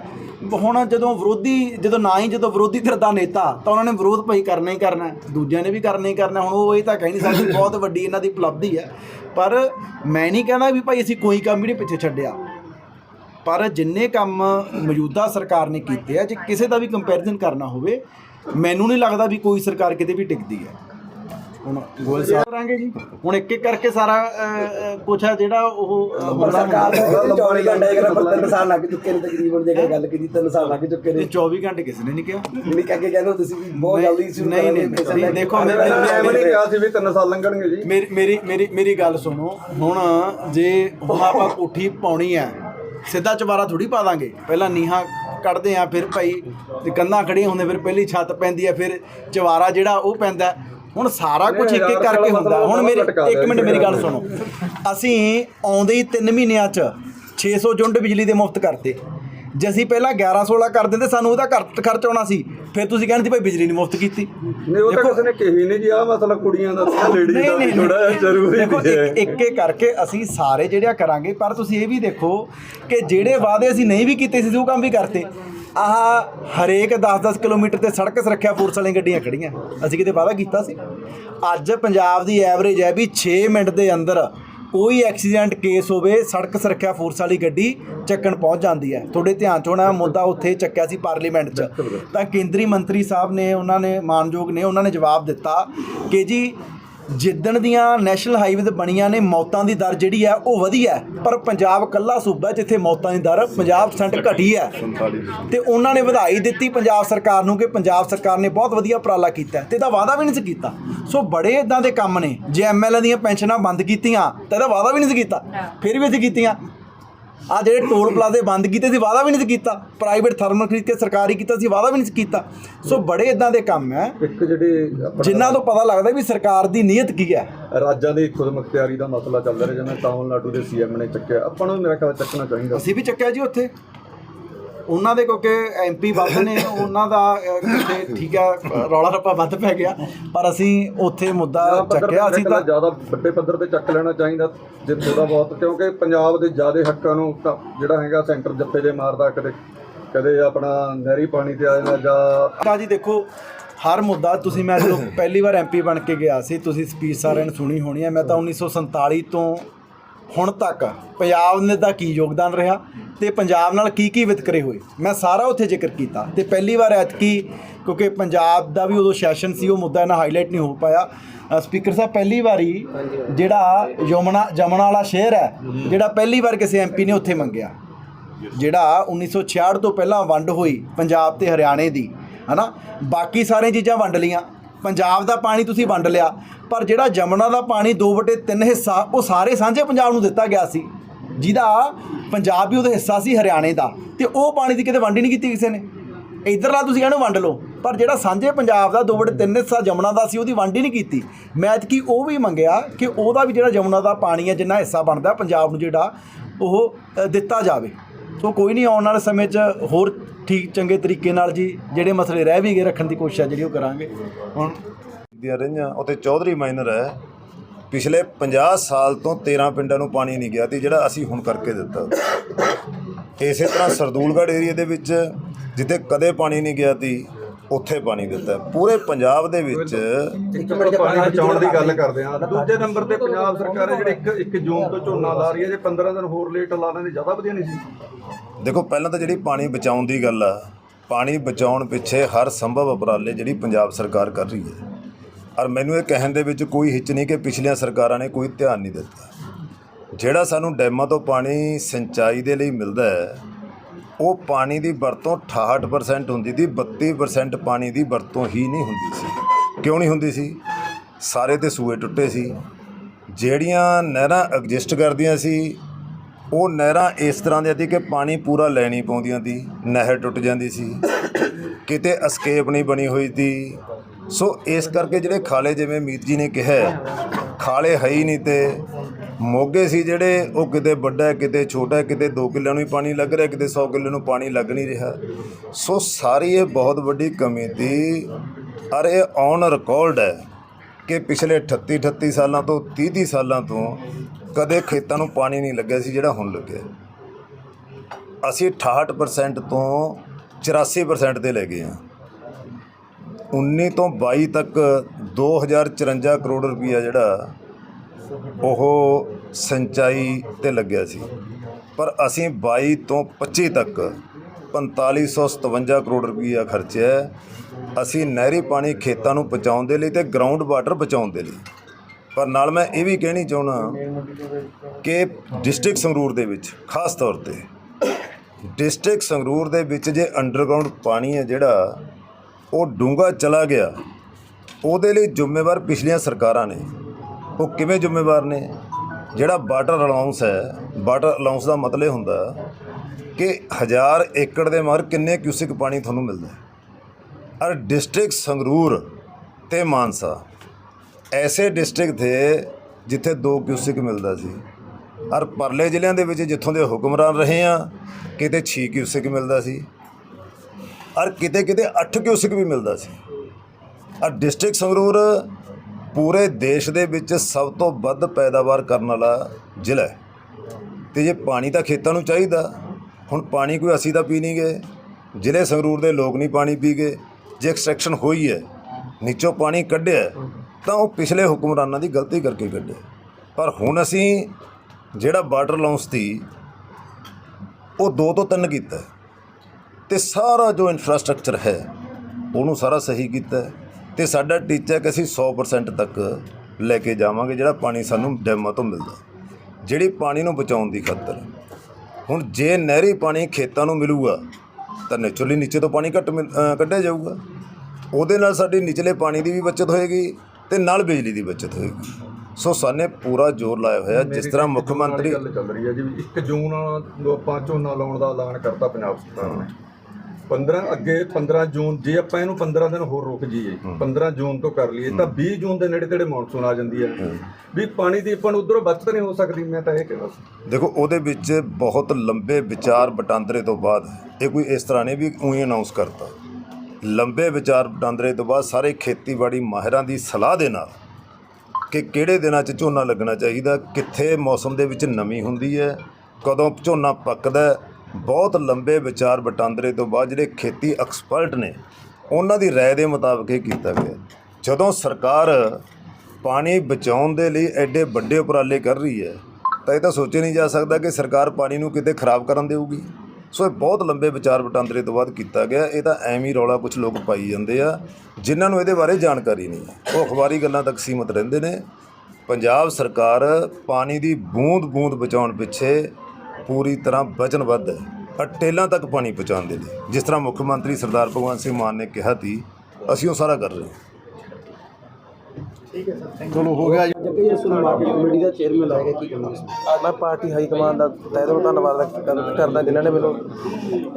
ਹੁਣ ਜਦੋਂ ਵਿਰੋਧੀ, ਜਦੋਂ ਨਾ ਹੀ ਜਦੋਂ ਵਿਰੋਧੀ ਧਿਰ ਦਾ ਨੇਤਾ, ਤਾਂ ਉਹਨਾਂ ਨੇ ਵਿਰੋਧ ਭਾਈ ਕਰਨਾ ਹੀ ਕਰਨਾ, ਦੂਜਿਆਂ ਨੇ ਵੀ ਕਰਨਾ ਹੀ ਕਰਨਾ, ਹੁਣ ਉਹ ਇਹ ਤਾਂ ਕਹਿ ਨਹੀਂ ਸਕਦੇ ਬਹੁਤ ਵੱਡੀ ਇਹਨਾਂ ਦੀ ਉਪਲਬਧੀ ਹੈ, ਪਰ ਮੈਂ ਨਹੀਂ ਕਹਿੰਦਾ ਵੀ ਭਾਈ ਅਸੀਂ ਕੋਈ ਕੰਮ ਵੀ ਨਹੀਂ ਪਿੱਛੇ ਛੱਡਿਆ। ਪਰ ਜਿੰਨੇ ਕੰਮ ਮੌਜੂਦਾ ਸਰਕਾਰ ਨੇ ਕੀਤੇ ਆ, ਜੇ ਕਿਸੇ ਦਾ ਵੀ ਕੰਪੈਰੀਜ਼ਨ ਕਰਨਾ ਹੋਵੇ, ਮੈਨੂੰ ਨਹੀਂ ਲੱਗਦਾ ਵੀ ਕੋਈ ਸਰਕਾਰ ਕਿਤੇ ਵੀ ਟਿਕਦੀ ਹੈ। ਹੁਣ ਗੋਲ ਸਾਹਿਬ ਕਰਾਂਗੇ ਜੀ ਹੁਣ ਇੱਕ ਇੱਕ ਕਰਕੇ ਸਾਰਾ ਕੁਝ ਹੈ ਜਿਹੜਾ ਉਹ ਹੋਣਾ ਸਰਕਾਰ ਹੁੰਦਾ। ਨੇ 24 ਘੰਟੇ ਅਗਰ ਪਰ ਤਿੰਨ ਸਾਲ ਲੱਗ ਚੁੱਕੇ ਨੇ ਤਕਰੀਬਨ ਜੇ ਕੋਈ ਗੱਲ ਕੀਤੀ ਤਿੰਨ ਸਾਲ ਲੱਗ ਚੁੱਕੇ ਨੇ ਇਹ 24 ਘੰਟੇ ਕਿਸੇ ਨੇ ਨਹੀਂ ਕਿਹਾ ਨਹੀਂ ਕਹਿ ਕੇ ਕਹਿੰਦੇ ਹੋ ਤੁਸੀਂ ਵੀ ਬਹੁਤ ਨਹੀਂ, ਜਲਦੀ ਸ਼ੁਰੂ ਨਹੀਂ, ਕਰਾਂਗੇ, ਨਹੀਂ, ਪੈਸਾ ਨਹੀਂ, ਲੈ ਕੇ। ਦੇਖੋ, ਮੈਂ- ਮੈਂ- ਮੈਂ- ਐਵੇਂ ਨਹੀਂ ਕਿਹਾ ਸੀ ਵੀ ਤਿੰਨ ਸਾਲ ਲੰਘਣਗੇ ਜੀ ਮੇਰੀ ਮੇਰੀ ਮੇਰੀ ਮੇਰੀ ਗੱਲ ਸੁਣੋ ਹੁਣ ਜੇ ਹੁਣ ਆਪਾਂ ਕੋਠੀ ਪਾਉਣੀ ਹੈ ਸਿੱਧਾ ਚਵਾਰਾ ਥੋੜੀ ਪਾ ਦਾਂਗੇ ਪਹਿਲਾਂ ਨੀਹਾਂ ਕੱਢਦੇ ਆ ਫਿਰ ਭਾਈ ਕੰਧਾਂ ਖੜੀਆਂ ਹੁੰਦੇ ਫਿਰ ਪਹਿਲੀ ਛੱਤ ਪੈਂਦੀ ਹੈ ਫਿਰ ਚਵਾਰਾ ਜਿਹੜਾ ਉਹ ਪੈਂਦਾ। ਹੁਣ ਸਾਰਾ ਕੁਝ ਇੱਕ ਇੱਕ ਕਰਕੇ ਹੁੰਦਾ। ਹੁਣ ਮੇਰੀ ਇੱਕ ਮਿੰਟ ਮੇਰੀ ਗੱਲ ਸੁਣੋ। ਅਸੀਂ ਆਉਂਦੇ ਹੀ 3 ਮਹੀਨਿਆਂ 'ਚ 600 ਯੂਨਿਟ ਬਿਜਲੀ ਦੇ ਮੁਫਤ ਕਰਤੇ। ਜੇ ਅਸੀਂ ਪਹਿਲਾਂ 11 16 ਕਰ ਦਿੰਦੇ ਸਾਨੂੰ ਉਹਦਾ ਘੱਟ ਖਰਚ ਆਉਣਾ ਸੀ। ਫਿਰ ਤੁਸੀਂ ਕਹਿੰਦੇ ਭਾਈ ਬਿਜਲੀ ਨਹੀਂ ਮੁਫਤ ਕੀਤੀ। ਨਹੀਂ ਉਹ ਤਾਂ ਕਿਸੇ ਨੇ ਕਹੀ ਨਹੀਂ ਜੀ ਆ ਮਸਲਾ ਕੁੜੀਆਂ ਦਾ ਤੇ ਲੇਡੀ ਦਾ ਵੀ ਥੋੜਾ ਜ਼ਰੂਰੀ ਹੈ। ਇੱਕ ਇੱਕ ਇੱਕ ਕਰਕੇ ਅਸੀਂ ਸਾਰੇ ਜਿਹੜਿਆ ਕਰਾਂਗੇ। ਪਰ ਤੁਸੀਂ ਇਹ ਵੀ ਦੇਖੋ ਕਿ ਜਿਹੜੇ ਵਾਅਦੇ ਅਸੀਂ ਨਹੀਂ ਵੀ ਕੀਤੇ ਸੀ ਉਹ ਕੰਮ ਵੀ ਕਰਤੇ। ਆਹ ਹਰੇਕ 10-10 ਕਿਲੋਮੀਟਰ ਤੇ ਸੜਕ ਸੁਰੱਖਿਆ ਫੋਰਸ ਵਾਲੀਆਂ ਗੱਡੀਆਂ ਖੜੀਆਂ। ਅਸੀਂ ਕਿਤੇ ਵਾਅਦਾ ਕੀਤਾ ਸੀ? ਅੱਜ ਪੰਜਾਬ ਦੀ ਐਵਰੇਜ ਹੈ ਵੀ 6 ਮਿੰਟ ਦੇ ਅੰਦਰ ਕੋਈ ਐਕਸੀਡੈਂਟ ਕੇਸ ਹੋਵੇ ਸੜਕ ਸੁਰੱਖਿਆ ਫੋਰਸ ਵਾਲੀ ਗੱਡੀ ਚੱਕਣ ਪਹੁੰਚ ਜਾਂਦੀ ਹੈ। ਤੁਹਾਡੇ ਧਿਆਨ ਚ ਹੋਣਾ ਮੁੱਦਾ ਉੱਥੇ ਚੱਕਿਆ ਸੀ ਪਾਰਲੀਮੈਂਟ 'ਚ। ਤਾਂ ਕੇਂਦਰੀ ਮੰਤਰੀ ਸਾਹਿਬ ਨੇ ਉਹਨਾਂ ਨੇ ਮਾਨਯੋਗ ਨੇ ਉਹਨਾਂ ਨੇ ਜਵਾਬ ਦਿੱਤਾ ਕਿ ਜੀ ਜਿੱਦਣ ਦੀਆਂ ਨੈਸ਼ਨਲ ਹਾਈਵੇ ਤੇ ਬਣੀਆਂ ਨੇ ਮੌਤਾਂ ਦੀ ਦਰ ਜਿਹੜੀ ਹੈ ਉਹ ਵਧੀ ਹੈ ਪਰ ਪੰਜਾਬ ਕੱਲਾ ਸੂਬਾ ਜਿੱਥੇ ਮੌਤਾਂ ਦੀ ਦਰ 50% ਘਟੀ ਹੈ। ਤੇ ਉਹਨਾਂ ਨੇ ਵਧਾਈ ਦਿੱਤੀ ਪੰਜਾਬ ਸਰਕਾਰ ਨੂੰ ਕਿ ਪੰਜਾਬ ਸਰਕਾਰ ਨੇ ਬਹੁਤ ਵਧੀਆ ਉਪਰਾਲਾ ਕੀਤਾ ਤੇ ਇਹਦਾ ਵਾਅਦਾ ਵੀ ਨਹੀਂ ਸੀ ਕੀਤਾ। ਸੋ ਬੜੇ ਇਦਾਂ ਦੇ ਕੰਮ ਨੇ ਜੇ ਐਮਐਲਏ ਦੀਆਂ ਪੈਨਸ਼ਨਾਂ ਬੰਦ ਕੀਤੀਆਂ ਤਾਂ ਇਹਦਾ ਵਾਅਦਾ ਵੀ ਨਹੀਂ ਸੀ ਕੀਤਾ। ਫਿਰ ਵੀ ਅਸੀਂ ਕੀਤੀਆਂ। ਆ ਜਿਹੜੇ ਟੋਲ ਪਲਾਜ਼ੇ ਬੰਦ ਕੀਤੇ ਸੀ ਵਾਅਦਾ ਵੀ ਨਹੀਂ ਕੀਤਾ। ਪ੍ਰਾਈਵੇਟ ਥਰਮਲ ਖਰੀਦ ਕੇ ਸਰਕਾਰੀ ਕੀਤਾ ਸੀ ਵਾਅਦਾ ਵੀ ਨਹੀਂ ਕੀਤਾ। ਸੋ ਬੜੇ ਇਦਾਂ ਦੇ ਕੰਮ ਹੈ ਇੱਕ ਜਿਹੜੇ ਜਿਨ੍ਹਾਂ ਤੋਂ ਪਤਾ ਲੱਗਦਾ ਵੀ ਸਰਕਾਰ ਦੀ ਨੀਅਤ ਕੀ ਹੈ। ਰਾਜਾਂ ਦੀ ਖੁਦਮੁਖਤਿਆਰੀ ਦਾ ਮਸਲਾ ਚੱਲ ਰਿਹਾ ਜਿਵੇਂ ਤਾਮਿਲਨਾਡੂ ਦੇ ਸੀਐਮ ਨੇ ਚੱਕਿਆ। ਆਪਾਂ ਨੂੰ ਮੇਰਾ ਖਿਆਲ ਚੱਕਣਾ ਚਾਹੀਦਾ। ਅਸੀਂ ਵੀ ਚੱਕਿਆ ਜੀ ਉੱਥੇ। ਉਹਨਾਂ ਦੇ ਕਿਉਂਕਿ ਐਮਪੀ ਵੱਧ ਨੇ ਉਹਨਾਂ ਦਾ ਕਿਤੇ ਠੀਕ ਹੈ ਰੌਲਾ ਰੱਪਾ ਵੱਧ ਪੈ ਗਿਆ। ਪਰ ਅਸੀਂ ਉੱਥੇ ਮੁੱਦਾ ਚੱਕਿਆ ਅਸੀਂ ਤਾਂ ਜ਼ਿਆਦਾ ਵੱਡੇ ਪੱਧਰ ਤੇ ਚੱਕ ਲੈਣਾ ਚਾਹੀਦਾ ਜੇ ਥੋੜਾ ਬਹੁਤ ਕਿਉਂਕਿ ਪੰਜਾਬ ਦੇ ਜ਼ਿਆਦਾ ਹੱਕਾਂ ਨੂੰ ਜਿਹੜਾ ਹੈਗਾ ਸੈਂਟਰ ਜੱਫੇ ਜੇ ਮਾਰਦਾ ਕਦੇ ਕਦੇ ਆਪਣਾ ਨਹਿਰੀ ਪਾਣੀ ਤੇ ਆ ਜਾਂਦਾ ਜਾਂ ਤਾਂ ਜੀ ਦੇਖੋ ਹਰ ਮੁੱਦਾ ਤੁਸੀਂ ਮੈਂ ਜਦੋਂ ਪਹਿਲੀ ਵਾਰ ਐਮਪੀ ਬਣ ਕੇ ਗਿਆ ਸੀ ਤੁਸੀਂ ਸਪੀਚ ਸਾਰਿਆਂ ਨੇ ਸੁਣੀ ਹੋਣੀ ਹੈ ਮੈਂ ਤਾਂ 1947 ਤੋਂ ਹੁਣ ਤੱਕ ਪੰਜਾਬ ਨੇ ਦਾ ਕੀ ਯੋਗਦਾਨ ਰਿਹਾ ਤੇ ਪੰਜਾਬ ਨਾਲ ਕੀ ਕੀ ਵਿਤਕਰੇ ਹੋਏ? ਮੈਂ ਸਾਰਾ ਉੱਥੇ ਜ਼ਿਕਰ ਕੀਤਾ ਤੇ ਪਹਿਲੀ ਵਾਰ ਐਤਕੀ, ਕਿਉਂਕਿ ਪੰਜਾਬ ਦਾ ਵੀ ਉਦੋਂ ਸੈਸ਼ਨ ਸੀ, ਉਹ ਮੁੱਦਾ ਇਹਨਾਂ ਹਾਈਲਾਈਟ ਨਹੀਂ ਹੋ ਪਾਇਆ। ਸਪੀਕਰ ਸਾਹਿਬ, ਪਹਿਲੀ ਵਾਰੀ ਜਿਹੜਾ ਯਮਨਾ ਜਮਨਾ ਵਾਲਾ ਸ਼ਹਿਰ ਹੈ, ਜਿਹੜਾ ਪਹਿਲੀ ਵਾਰ ਕਿਸੇ ਐਮਪੀ ਨੇ ਉੱਥੇ ਮੰਗਿਆ। ਜਿਹੜਾ 1966 ਤੋਂ ਪਹਿਲਾਂ ਵੰਡ ਹੋਈ ਪੰਜਾਬ ਤੇ ਹਰਿਆਣੇ ਦੀ, ਹਨਾ? ਬਾਕੀ ਸਾਰੀਆਂ ਚੀਜ਼ਾਂ ਵੰਡ ਲੀਆਂ ਪੰਜਾਬ ਦਾ ਪਾਣੀ ਤੁਸੀਂ ਵੰਡ ਲਿਆ, ਪਰ ਜਿਹੜਾ ਜਮਨਾ ਦਾ ਪਾਣੀ 2/3 ਹਿੱਸਾ, ਉਹ ਸਾਰੇ ਸਾਂਝੇ ਪੰਜਾਬ ਨੂੰ ਦਿੱਤਾ ਗਿਆ ਸੀ। ਜਿਹਦਾ ਪੰਜਾਬ ਵੀ ਉਹਦਾ ਹਿੱਸਾ ਸੀ, ਹਰਿਆਣੇ ਦਾ। ਤੇ ਉਹ ਪਾਣੀ ਦੀ ਕਿਤੇ ਵੰਡ ਹੀ ਨਹੀਂ ਕੀਤੀ ਕਿਸੇ ਨੇ। ਇਧਰਲਾ ਤੁਸੀਂ ਇਹਨੂੰ ਵੰਡ ਲਓ, ਪਰ ਜਿਹੜਾ ਸਾਂਝੇ ਪੰਜਾਬ ਦਾ 2/3 ਹਿੱਸਾ ਜਮਨਾ ਦਾ ਸੀ, ਉਹਦੀ ਵੰਡ ਹੀ ਨਹੀਂ ਕੀਤੀ। ਮੈਂ ਐਤਕੀ ਉਹ ਵੀ ਮੰਗਿਆ ਕਿ ਉਹਦਾ ਵੀ ਜਿਹੜਾ ਜਮਨਾ ਦਾ ਪਾਣੀ ਹੈ, ਜਿੰਨਾ ਹਿੱਸਾ ਬਣਦਾ, ਪੰਜਾਬ ਨੂੰ ਜਿਹੜਾ ਉਹ ਦਿੱਤਾ ਜਾਵੇ। ਸੋ ਕੋਈ ਨਹੀਂ, ਆਉਣ ਵਾਲੇ ਸਮੇਂ 'ਚ ਹੋਰ ਠੀਕ ਚੰਗੇ ਤਰੀਕੇ ਨਾਲ ਜੀ ਜਿਹੜੇ ਮਸਲੇ ਰਹਿ ਵੀ ਗਏ ਰੱਖਣ ਦੀ ਕੋਸ਼ਿਸ਼ ਆ ਜਿਹੜੀ ਉਹ ਕਰਾਂਗੇ। ਹੁਣ ਦੀਆਂ ਰਹੀਆਂ, ਉੱਥੇ ਚੌਧਰੀ ਮਾਈਨਰ ਹੈ। ਪਿਛਲੇ 50 ਸਾਲ ਤੋਂ 13 ਪਿੰਡਾਂ ਨੂੰ ਪਾਣੀ ਨਹੀਂ ਗਿਆ ਤੇ ਜਿਹੜਾ ਅਸੀਂ ਹੁਣ ਕਰਕੇ ਦਿੱਤਾ। ਇਸੇ ਤਰ੍ਹਾਂ ਸਰਦੂਲਗੜ੍ਹ ਏਰੀਆ ਦੇ ਵਿੱਚ, ਜਿੱਥੇ ਕਦੇ ਪਾਣੀ ਨਹੀਂ ਗਿਆ ਤੀ ਉੱਥੇ ਪਾਣੀ ਦਿੱਤਾ ਪੂਰੇ ਪੰਜਾਬ ਦੇ ਵਿੱਚ ਇੱਕ ਮਿੰਟ ਪਾਣੀ ਬਚਾਉਣ ਦੀ ਗੱਲ ਕਰਦੇ ਆ ਦੂਜੇ ਨੰਬਰ ਤੇ ਪੰਜਾਬ ਸਰਕਾਰ ਹੈ ਜਿਹੜੀ ਇੱਕ ਇੱਕ ਜੂਨ ਤੋਂ ਝੋਨਾ ਲਾ ਰਹੀ ਹੈ। ਜੇ 15 ਦਿਨ ਹੋਰ ਲੇਟ ਲਾ ਲੈਂਦੇ ਜ਼ਿਆਦਾ ਵਧੀਆ ਨਹੀਂ ਸੀ। ਦੇਖੋ ਪਹਿਲਾਂ ਤਾਂ ਜਿਹੜੀ ਪਾਣੀ ਬਚਾਉਣ ਦੀ ਗੱਲ ਆ ਪਾਣੀ ਬਚਾਉਣ ਪਿੱਛੇ ਹਰ ਸੰਭਵ ਉਪਰਾਲੇ ਜਿਹੜੀ ਪੰਜਾਬ ਸਰਕਾਰ ਕਰ ਰਹੀ ਹੈ। ਔਰ ਮੈਨੂੰ ਇਹ ਕਹਿਣ ਦੇ ਵਿੱਚ ਕੋਈ ਹਿੱਚ ਨਹੀਂ ਕਿ ਪਿਛਲੀਆਂ ਸਰਕਾਰਾਂ ਨੇ ਕੋਈ ਧਿਆਨ ਨਹੀਂ ਦਿੱਤਾ। ਜਿਹੜਾ ਸਾਨੂੰ ਡੈਮਾਂ ਤੋਂ ਪਾਣੀ ਸਿੰਚਾਈ ਦੇ ਲਈ ਮਿਲਦਾ ਹੈ ਉਹ ਪਾਣੀ ਦੀ ਵਰਤੋਂ 68% ਹੁੰਦੀ ਸੀ 32% ਪਾਣੀ ਦੀ ਵਰਤੋਂ ਹੀ ਨਹੀਂ ਹੁੰਦੀ ਸੀ। ਕਿਉਂ ਨਹੀਂ ਹੁੰਦੀ ਸੀ? ਸਾਰੇ ਤੇ ਸੂਏ ਟੁੱਟੇ ਸੀ। ਜਿਹੜੀਆਂ ਨਹਿਰਾਂ ਐਗਜ਼ਿਸਟ ਕਰਦੀਆਂ ਸੀ, ਉਹ ਨਹਿਰਾਂ ਇਸ ਤਰ੍ਹਾਂ ਦੀਆਂ ਸੀ ਕਿ ਪਾਣੀ ਪੂਰਾ ਲੈਣੀ ਪਾਉਂਦੀਆਂ ਸੀ, ਨਹਿਰ ਟੁੱਟ ਜਾਂਦੀ ਸੀ, ਕਿਤੇ ਅਸਕੇਪ ਨਹੀਂ ਬਣੀ ਹੋਈ ਸੀ। ਸੋ ਇਸ ਕਰਕੇ ਜਿਹੜੇ ਖਾਲੇ ਜਿਵੇਂ ਮੀਤ ਜੀ ਨੇ ਕਿਹਾ, ਖਾਲੇ ਹੈ ਹੀ ਨਹੀਂ ਤੇ ਮੋਗੇ ਸੀ ਜਿਹੜੇ ਉਹ ਕਿਤੇ ਵੱਡਾ ਕਿਤੇ ਛੋਟਾ ਕਿਤੇ 2 ਕਿੱਲਿਆਂ ਨੂੰ ਹੀ ਪਾਣੀ ਲੱਗ ਰਿਹਾ, ਕਿਤੇ 100 ਕਿੱਲੇ ਨੂੰ ਪਾਣੀ ਲੱਗ ਨਹੀਂ ਰਿਹਾ। ਸੋ ਸਾਰੀ ਇਹ ਬਹੁਤ ਵੱਡੀ ਕਮੀ ਸੀ। ਔਰ ਇਹ ਔਨ ਰਿਕਾਰਡ ਹੈ ਕਿ ਪਿਛਲੇ 38 38 ਸਾਲਾਂ ਤੋਂ 30 30 ਸਾਲਾਂ ਤੋਂ ਕਦੇ ਖੇਤਾਂ ਨੂੰ ਪਾਣੀ ਨਹੀਂ ਲੱਗਿਆ ਸੀ ਜਿਹੜਾ ਹੁਣ ਲੱਗਿਆ। ਅਸੀਂ 68% ਤੋਂ 84% ਤੇ ਲੈ ਗਏ ਹਾਂ। 19 ਤੋਂ 22 ਤੱਕ 2054 ਕਰੋੜ ਰੁਪਈਆ ਜਿਹੜਾ ਉਹ ਸਿੰਚਾਈ ਤੇ ਲੱਗਿਆ ਸੀ। ਪਰ ਅਸੀਂ 22 ਤੋਂ 25 ਤੱਕ 4557 ਕਰੋੜ ਰੁਪਈਆ ਖਰਚਿਆ ਅਸੀਂ ਨਹਿਰੀ ਪਾਣੀ ਖੇਤਾਂ ਨੂੰ ਪਹੁੰਚਾਉਣ ਦੇ ਲਈ ਤੇ ਗਰਾਊਂਡ ਵਾਟਰ ਬਚਾਉਣ ਦੇ ਲਈ। ਪਰ ਨਾਲ ਮੈਂ ਇਹ ਵੀ ਕਹਿਣੀ ਚਾਹੁੰਦਾ ਕਿ ਡਿਸਟ੍ਰਿਕਟ ਸੰਗਰੂਰ ਦੇ ਵਿੱਚ ਖਾਸ ਤੌਰ ਤੇ ਡਿਸਟ੍ਰਿਕਟ ਸੰਗਰੂਰ ਦੇ ਵਿੱਚ ਜੇ ਅੰਡਰਗਰਾਉਂਡ ਪਾਣੀ ਹੈ ਜਿਹੜਾ, ਉਹ ਡੂੰਘਾ ਚਲਾ ਗਿਆ। ਉਹਦੇ ਲਈ ਜ਼ਿੰਮੇਵਾਰ ਪਿਛਲੀਆਂ ਸਰਕਾਰਾਂ ਨੇ ਉਹ ਕਿਵੇਂ ਜ਼ਿੰਮੇਵਾਰ ਨੇ? ਜਿਹੜਾ ਵਾਟਰ ਅਲਾਉਂਸ ਹੈ ਵਾਟਰ ਅਲਾਉਂਸ ਦਾ ਮਤਲਬ ਇਹ ਹੁੰਦਾ ਕਿ ਹਜ਼ਾਰ ਏਕੜ ਦੇ ਮਗਰ ਕਿੰਨੇ ਕਿਊਸਿਕ ਪਾਣੀ ਤੁਹਾਨੂੰ ਮਿਲਦਾ ਹੈ। ਔਰ ਡਿਸਟ੍ਰਿਕਟ ਸੰਗਰੂਰ ਤੇ ਮਾਨਸਾ ਐਸੇ ਡਿਸਟ੍ਰਿਕਟ ਥੇ ਜਿੱਥੇ 2 ਕਿਊਸਿਕ ਮਿਲਦਾ ਸੀ। ਔਰ ਪਰਲੇ ਜ਼ਿਲ੍ਹਿਆਂ ਦੇ ਵਿੱਚ ਜਿੱਥੋਂ ਦੇ ਹੁਕਮਰਾਨ ਰਹੇ ਆ, ਕਿਤੇ 6 ਕਿਊਸਿਕ ਮਿਲਦਾ ਸੀ। ਔਰ ਕਿਤੇ ਕਿਤੇ 8 ਕਿਊਸਿਕ ਵੀ ਮਿਲਦਾ ਸੀ। ਔਰ ਡਿਸਟ੍ਰਿਕਟ ਸੰਗਰੂਰ ਪੂਰੇ ਦੇਸ਼ ਦੇ ਵਿੱਚ ਸਭ ਤੋਂ ਵੱਧ ਪੈਦਾਵਾਰ ਕਰਨ ਵਾਲਾ ਜ਼ਿਲ੍ਹਾ ਹੈ। ਤੇ ਜੇ ਪਾਣੀ ਤਾਂ ਖੇਤਾਂ ਨੂੰ ਚਾਹੀਦਾ, ਹੁਣ ਪਾਣੀ ਕੋਈ ਅਸੀਂ ਤਾਂ ਪੀ ਨਹੀਂ ਗਏ। ਜ਼ਿਲ੍ਹੇ ਸੰਗਰੂਰ ਦੇ ਲੋਕ ਨਹੀਂ ਪਾਣੀ ਪੀ ਗਏ। ਜੇ ਐਕਸਟ੍ਰੈਕਸ਼ਨ ਹੋਈ ਹੈ, ਨੀਚੋਂ ਪਾਣੀ ਕੱਢਿਆ, ਤਾਂ ਉਹ ਪਿਛਲੇ ਹੁਕਮਰਾਨਾਂ ਦੀ ਗਲਤੀ ਕਰਕੇ ਕੱਢਿਆ। ਪਰ ਹੁਣ ਅਸੀਂ ਜਿਹੜਾ ਵਾਟਰ ਲੌਂਸ ਸੀ, ਉਹ ਦੋ ਤੋਂ ਤਿੰਨ ਕੀਤਾ ਹੈ। ਤੇ ਸਾਰਾ ਜੋ ਇਨਫਰਾਸਟ੍ਰਕਚਰ ਹੈ, ਉਹਨੂੰ ਸਾਰਾ ਸਹੀ ਕੀਤਾ ਤੇ ਸਾਡਾ ਟੀਚਾ ਕਿ ਅਸੀਂ 100% ਤੱਕ ਲੈ ਕੇ ਜਾਵਾਂਗੇ ਜਿਹੜਾ ਪਾਣੀ ਸਾਨੂੰ ਡੈਮਾਂ ਤੋਂ ਮਿਲਦਾ। ਜਿਹੜੀ ਪਾਣੀ ਨੂੰ ਬਚਾਉਣ ਦੀ ਖਾਤਰ। ਹੁਣ ਜੇ ਨਹਿਰੀ ਪਾਣੀ ਖੇਤਾਂ ਨੂੰ ਮਿਲੂਗਾ ਤਾਂ ਨੇਚਰਲੀ ਨੀਚੇ ਤੋਂ ਪਾਣੀ ਘੱਟ ਕੱਢਿਆ ਜਾਊਗਾ। ਉਹਦੇ ਨਾਲ ਸਾਡੀ ਨਿਚਲੇ ਪਾਣੀ ਦੀ ਵੀ ਬਚਤ ਹੋਏਗੀ ਤੇ ਨਾਲ ਬਿਜਲੀ ਦੀ ਬਚਤ ਹੋਏਗੀ। ਸੋ ਸਾਨੇ ਪੂਰਾ ਜ਼ੋਰ ਲਾਇਆ ਹੋਇਆ ਜਿਸ ਤਰ੍ਹਾਂ ਮੁੱਖ ਮੰਤਰੀ ਗੱਲ ਚੱਲ ਰਹੀ ਹੈ ਜੀ 1 ਜੂਨ ਆਪਾਂ ਝੋਨਾ ਲਾਉਣ ਦਾ ਐਲਾਨ ਕਰਤਾ ਪੰਜਾਬ ਸਰਕਾਰ ਨੇ। 15 ਅੱਗੇ 15 ਜੂਨ ਜੇ ਆਪਾਂ ਇਹਨੂੰ 15 ਦਿਨ ਹੋਰ ਰੁਕ ਜਾਈਏ 15 ਜੂਨ ਤੋਂ ਕਰ ਲਈਏ ਤਾਂ 20 ਜੂਨ ਦੇ ਨੇੜੇ ਤੇੜੇ ਮੌਨਸੂਨ ਆ ਜਾਂਦੀ ਹੈ। ਵੀ ਪਾਣੀ ਦੀ ਆਪਾਂ ਨੂੰ ਉਧਰੋਂ ਬਚਤ ਨਹੀਂ ਹੋ ਸਕਦੀ ਮੈਂ ਤਾਂ ਇਹ ਕਹਿੰਦਾ ਦੇਖੋ ਉਹਦੇ ਵਿੱਚ ਬਹੁਤ ਲੰਬੇ ਵਿਚਾਰ ਵਟਾਂਦਰੇ ਤੋਂ ਬਾਅਦ ਇਹ ਕੋਈ ਇਸ ਤਰ੍ਹਾਂ ਨਹੀਂ ਵੀ ਉਹੀ ਅਨਾਉਂਸ ਕਰਤਾ। ਲੰਬੇ ਵਿਚਾਰ ਵਟਾਂਦਰੇ ਤੋਂ ਬਾਅਦ ਸਾਰੇ ਖੇਤੀਬਾੜੀ ਮਾਹਿਰਾਂ ਦੀ ਸਲਾਹ ਦੇ ਨਾਲ ਕਿ ਕਿਹੜੇ ਦਿਨਾਂ 'ਚ ਝੋਨਾ ਲੱਗਣਾ ਚਾਹੀਦਾ ਕਿੱਥੇ ਮੌਸਮ ਦੇ ਵਿੱਚ ਨਮੀ ਹੁੰਦੀ ਹੈ ਕਦੋਂ ਝੋਨਾ ਪੱਕਦਾ ਬਹੁਤ ਲੰਬੇ ਵਿਚਾਰ ਵਟਾਂਦਰੇ ਤੋਂ ਬਾਅਦ ਜਿਹੜੇ ਖੇਤੀ ਐਕਸਪਰਟ ਨੇ ਉਹਨਾਂ ਦੀ رائے ਦੇ ਮੁਤਾਬਕ ਇਹ ਕੀਤਾ ਗਿਆ ਜਦੋਂ ਸਰਕਾਰ ਪਾਣੀ ਬਚਾਉਣ ਦੇ ਲਈ ਐਡੇ ਵੱਡੇ ਉਪਰਾਲੇ ਕਰ ਰਹੀ ਹੈ ਤਾਂ ਇਹ ਤਾਂ ਸੋਚਿਆ ਨਹੀਂ ਜਾ ਸਕਦਾ ਕਿ ਸਰਕਾਰ ਪਾਣੀ ਨੂੰ ਕਿਤੇ ਖਰਾਬ ਕਰਨ ਦੇਊਗੀ ਸੋ ਇਹ ਬਹੁਤ ਲੰਬੇ ਵਿਚਾਰ ਵਟਾਂਦਰੇ ਤੋਂ ਬਾਅਦ ਕੀਤਾ ਗਿਆ ਇਹ ਤਾਂ ਐਵੇਂ ਹੀ ਰੌਲਾ ਕੁਝ ਲੋਕ ਪਾਈ ਜਾਂਦੇ ਆ ਜਿਨ੍ਹਾਂ ਨੂੰ ਇਹਦੇ ਬਾਰੇ ਜਾਣਕਾਰੀ ਨਹੀਂ ਹੈ ਉਹ ਅਖਬਾਰੀ ਗੱਲਾਂ ਤੱਕ ਸੀਮਤ ਰਹਿੰਦੇ ਨੇ ਪੰਜਾਬ ਸਰਕਾਰ ਪਾਣੀ ਦੀ ਬੂੰਦ ਬੂੰਦ ਬਚਾਉਣ ਪਿੱਛੇ ਪੂਰੀ ਤਰ੍ਹਾਂ ਵਚਨਬੱਧ ਹੈ। ਔਰ ਟੇਲਾਂ ਤੱਕ ਪਾਣੀ ਪਹੁੰਚਾਉਣ ਦੇ ਲਈ, ਜਿਸ ਤਰ੍ਹਾਂ ਮੁੱਖ ਮੰਤਰੀ ਸਰਦਾਰ ਭਗਵੰਤ ਸਿੰਘ ਮਾਨ ਨੇ ਕਿਹਾ ਸੀ, ਅਸੀਂ ਉਹ ਸਾਰਾ ਕਰ ਰਹੇ ਹਾਂ। ਚਲੋ ਹੋ ਗਿਆ ਜੀ। ਜੱਗੇ ਜੀ ਸੁਣ ਮਾਰਕੀਟ ਕਮੇਟੀ ਦਾ ਚੇਅਰਮੈਨ ਲਾਇਆ ਗਿਆ ਕੀ ਕਹੋਗੇ ਮੈਂ ਪਾਰਟੀ ਹਾਈ ਕਮਾਂਡ ਦਾ ਤਹਿ ਦਿਲੋਂ ਧੰਨਵਾਦ ਕਰ- ਕਰਦਾ ਜਿਨ੍ਹਾਂ ਨੇ ਮੈਨੂੰ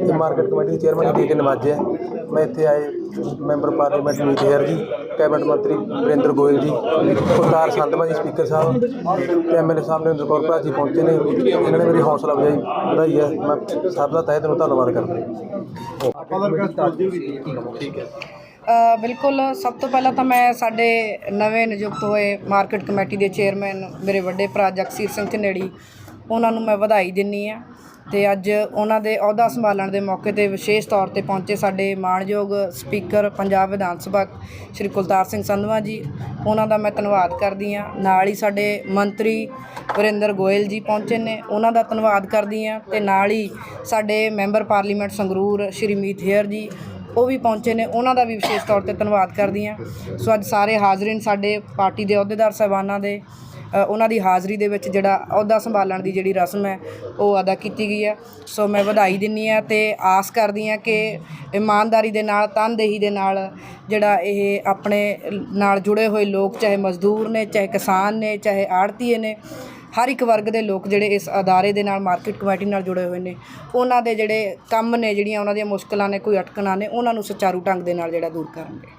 ਇਹ ਮਾਰਕੀਟ ਕਮੇਟੀ ਦੇ ਚੇਅਰਮੈਨ ਦੇ ਕੇ ਨਵਾਜਿਆ। ਮੈਂ ਇੱਥੇ ਆਏ ਮੈਂਬਰ ਪਾਰਲੀਮੈਂਟ ਮੀਤ ਹੈਰ ਜੀ ਕੈਬਨਿਟ ਮੰਤਰੀ ਵਰਿੰਦਰ ਗੋਇਲ ਜੀ ਕੁਲਤਾਰ ਸੰਧਵਾ ਜੀ ਸਪੀਕਰ ਸਾਹਿਬ ਤੇ ਐਮਐਲਏ ਸਾਹਿਬ ਨੇ ਕੌਰ ਭਰਾ ਜੀ ਪਹੁੰਚੇ ਨੇ ਇਹਨਾਂ ਨੇ ਮੇਰੀ ਹੌਸਲਾ ਅਫਜ਼ਾਈ ਵਧਾਈ ਹੈ। ਮੈਂ ਸਭ ਦਾ ਤਹਿ ਦਿਲੋਂ ਧੰਨਵਾਦ ਕਰਦਾ ਅ, ਬਿਲਕੁਲ ਸਭ ਤੋਂ ਪਹਿਲਾਂ ਤਾਂ ਮੈਂ ਸਾਡੇ ਨਵੇਂ ਨਿਯੁਕਤ ਹੋਏ ਮਾਰਕੀਟ ਕਮੇਟੀ ਦੇ ਚੇਅਰਮੈਨ, ਮੇਰੇ ਵੱਡੇ ਭਰਾ ਜਗਸੀਰ ਸਿੰਘ ਝਨੇੜੀ ਉਹਨਾਂ ਨੂੰ ਮੈਂ ਵਧਾਈ ਦਿੰਨੀ ਆ ਤੇ ਅੱਜ ਉਹਨਾਂ ਦੇ ਅਹੁਦਾ ਸੰਭਾਲਣ ਦੇ ਮੌਕੇ ਤੇ ਵਿਸ਼ੇਸ਼ ਤੌਰ ਤੇ ਪਹੁੰਚੇ ਸਾਡੇ ਮਾਣਯੋਗ ਸਪੀਕਰ, ਪੰਜਾਬ ਵਿਧਾਨ ਸਭਾ, ਸ਼੍ਰੀ ਕੁਲਤਾਰ ਸਿੰਘ ਸੰਧਵਾ ਜੀ। ਉਹਨਾਂ ਦਾ ਮੈਂ ਧੰਨਵਾਦ ਕਰਦੀ ਆ। ਨਾਲ ਹੀ ਸਾਡੇ ਮੰਤਰੀ ਵਰਿੰਦਰ ਗੋਇਲ ਜੀ ਪਹੁੰਚੇ ਨੇ। ਉਹਨਾਂ ਦਾ ਧੰਨਵਾਦ ਕਰਦੀ ਆ ਤੇ ਨਾਲ ਹੀ ਸਾਡੇ ਮੈਂਬਰ ਪਾਰਲੀਮੈਂਟ ਸੰਗਰੂਰ, ਸ਼੍ਰੀ ਮੀਤ ਹੇਅਰ ਜੀ ਉਹ ਵੀ ਪਹੁੰਚੇ ਨੇ, ਉਹਨਾਂ ਦਾ ਵੀ ਵਿਸ਼ੇਸ਼ ਤੌਰ ਤੇ ਧੰਨਵਾਦ ਕਰਦੀ ਹਾਂ। ਸੋ ਅੱਜ ਸਾਰੇ ਹਾਜ਼ਰੀਨ ਸਾਡੇ ਪਾਰਟੀ ਦੇ ਅਹੁਦੇਦਾਰ ਸਾਹਿਬਾਨਾਂ ਦੇ। ਉਹਨਾਂ ਦੀ ਹਾਜ਼ਰੀ ਦੇ ਵਿੱਚ ਜਿਹੜਾ ਅਹੁਦਾ ਸੰਭਾਲਣ ਦੀ ਜਿਹੜੀ ਰਸਮ ਹੈ, ਉਹ ਅਦਾ ਕੀਤੀ ਗਈ ਹੈ। ਸੋ ਮੈਂ ਵਧਾਈ ਦਿੰਨੀ ਆ ਤੇ ਆਸ ਕਰਦੀ ਆ ਕਿ ਇਮਾਨਦਾਰੀ ਦੇ ਨਾਲ, ਤਨਦੇਹੀ ਦੇ ਨਾਲ ਜਿਹੜਾ ਇਹ ਆਪਣੇ ਨਾਲ ਜੁੜੇ ਹੋਏ ਲੋਕ, ਚਾਹੇ ਮਜ਼ਦੂਰ ਨੇ, ਚਾਹੇ ਕਿਸਾਨ ਨੇ, ਚਾਹੇ ਆੜਤੀਏ ਨੇ ਹਰ ਇੱਕ ਵਰਗ ਦੇ ਲੋਕ ਜਿਹੜੇ ਇਸ ਅਦਾਰੇ ਦੇ ਨਾਲ ਮਾਰਕੀਟ ਕਮੇਟੀ ਨਾਲ ਜੁੜੇ ਹੋਏ ਨੇ, ਉਹਨਾਂ ਦੇ ਜਿਹੜੇ ਕੰਮ ਨੇ, ਜਿਹੜੀਆਂ ਉਹਨਾਂ ਦੀਆਂ ਮੁਸ਼ਕਲਾਂ ਨੇ, ਕੋਈ ਅਟਕਣਾ ਨੇ, ਉਹਨਾਂ ਨੂੰ ਸੁਚਾਰੂ ਢੰਗ ਦੇ ਨਾਲ ਜਿਹੜਾ ਦੂਰ ਕਰਨਗੇ।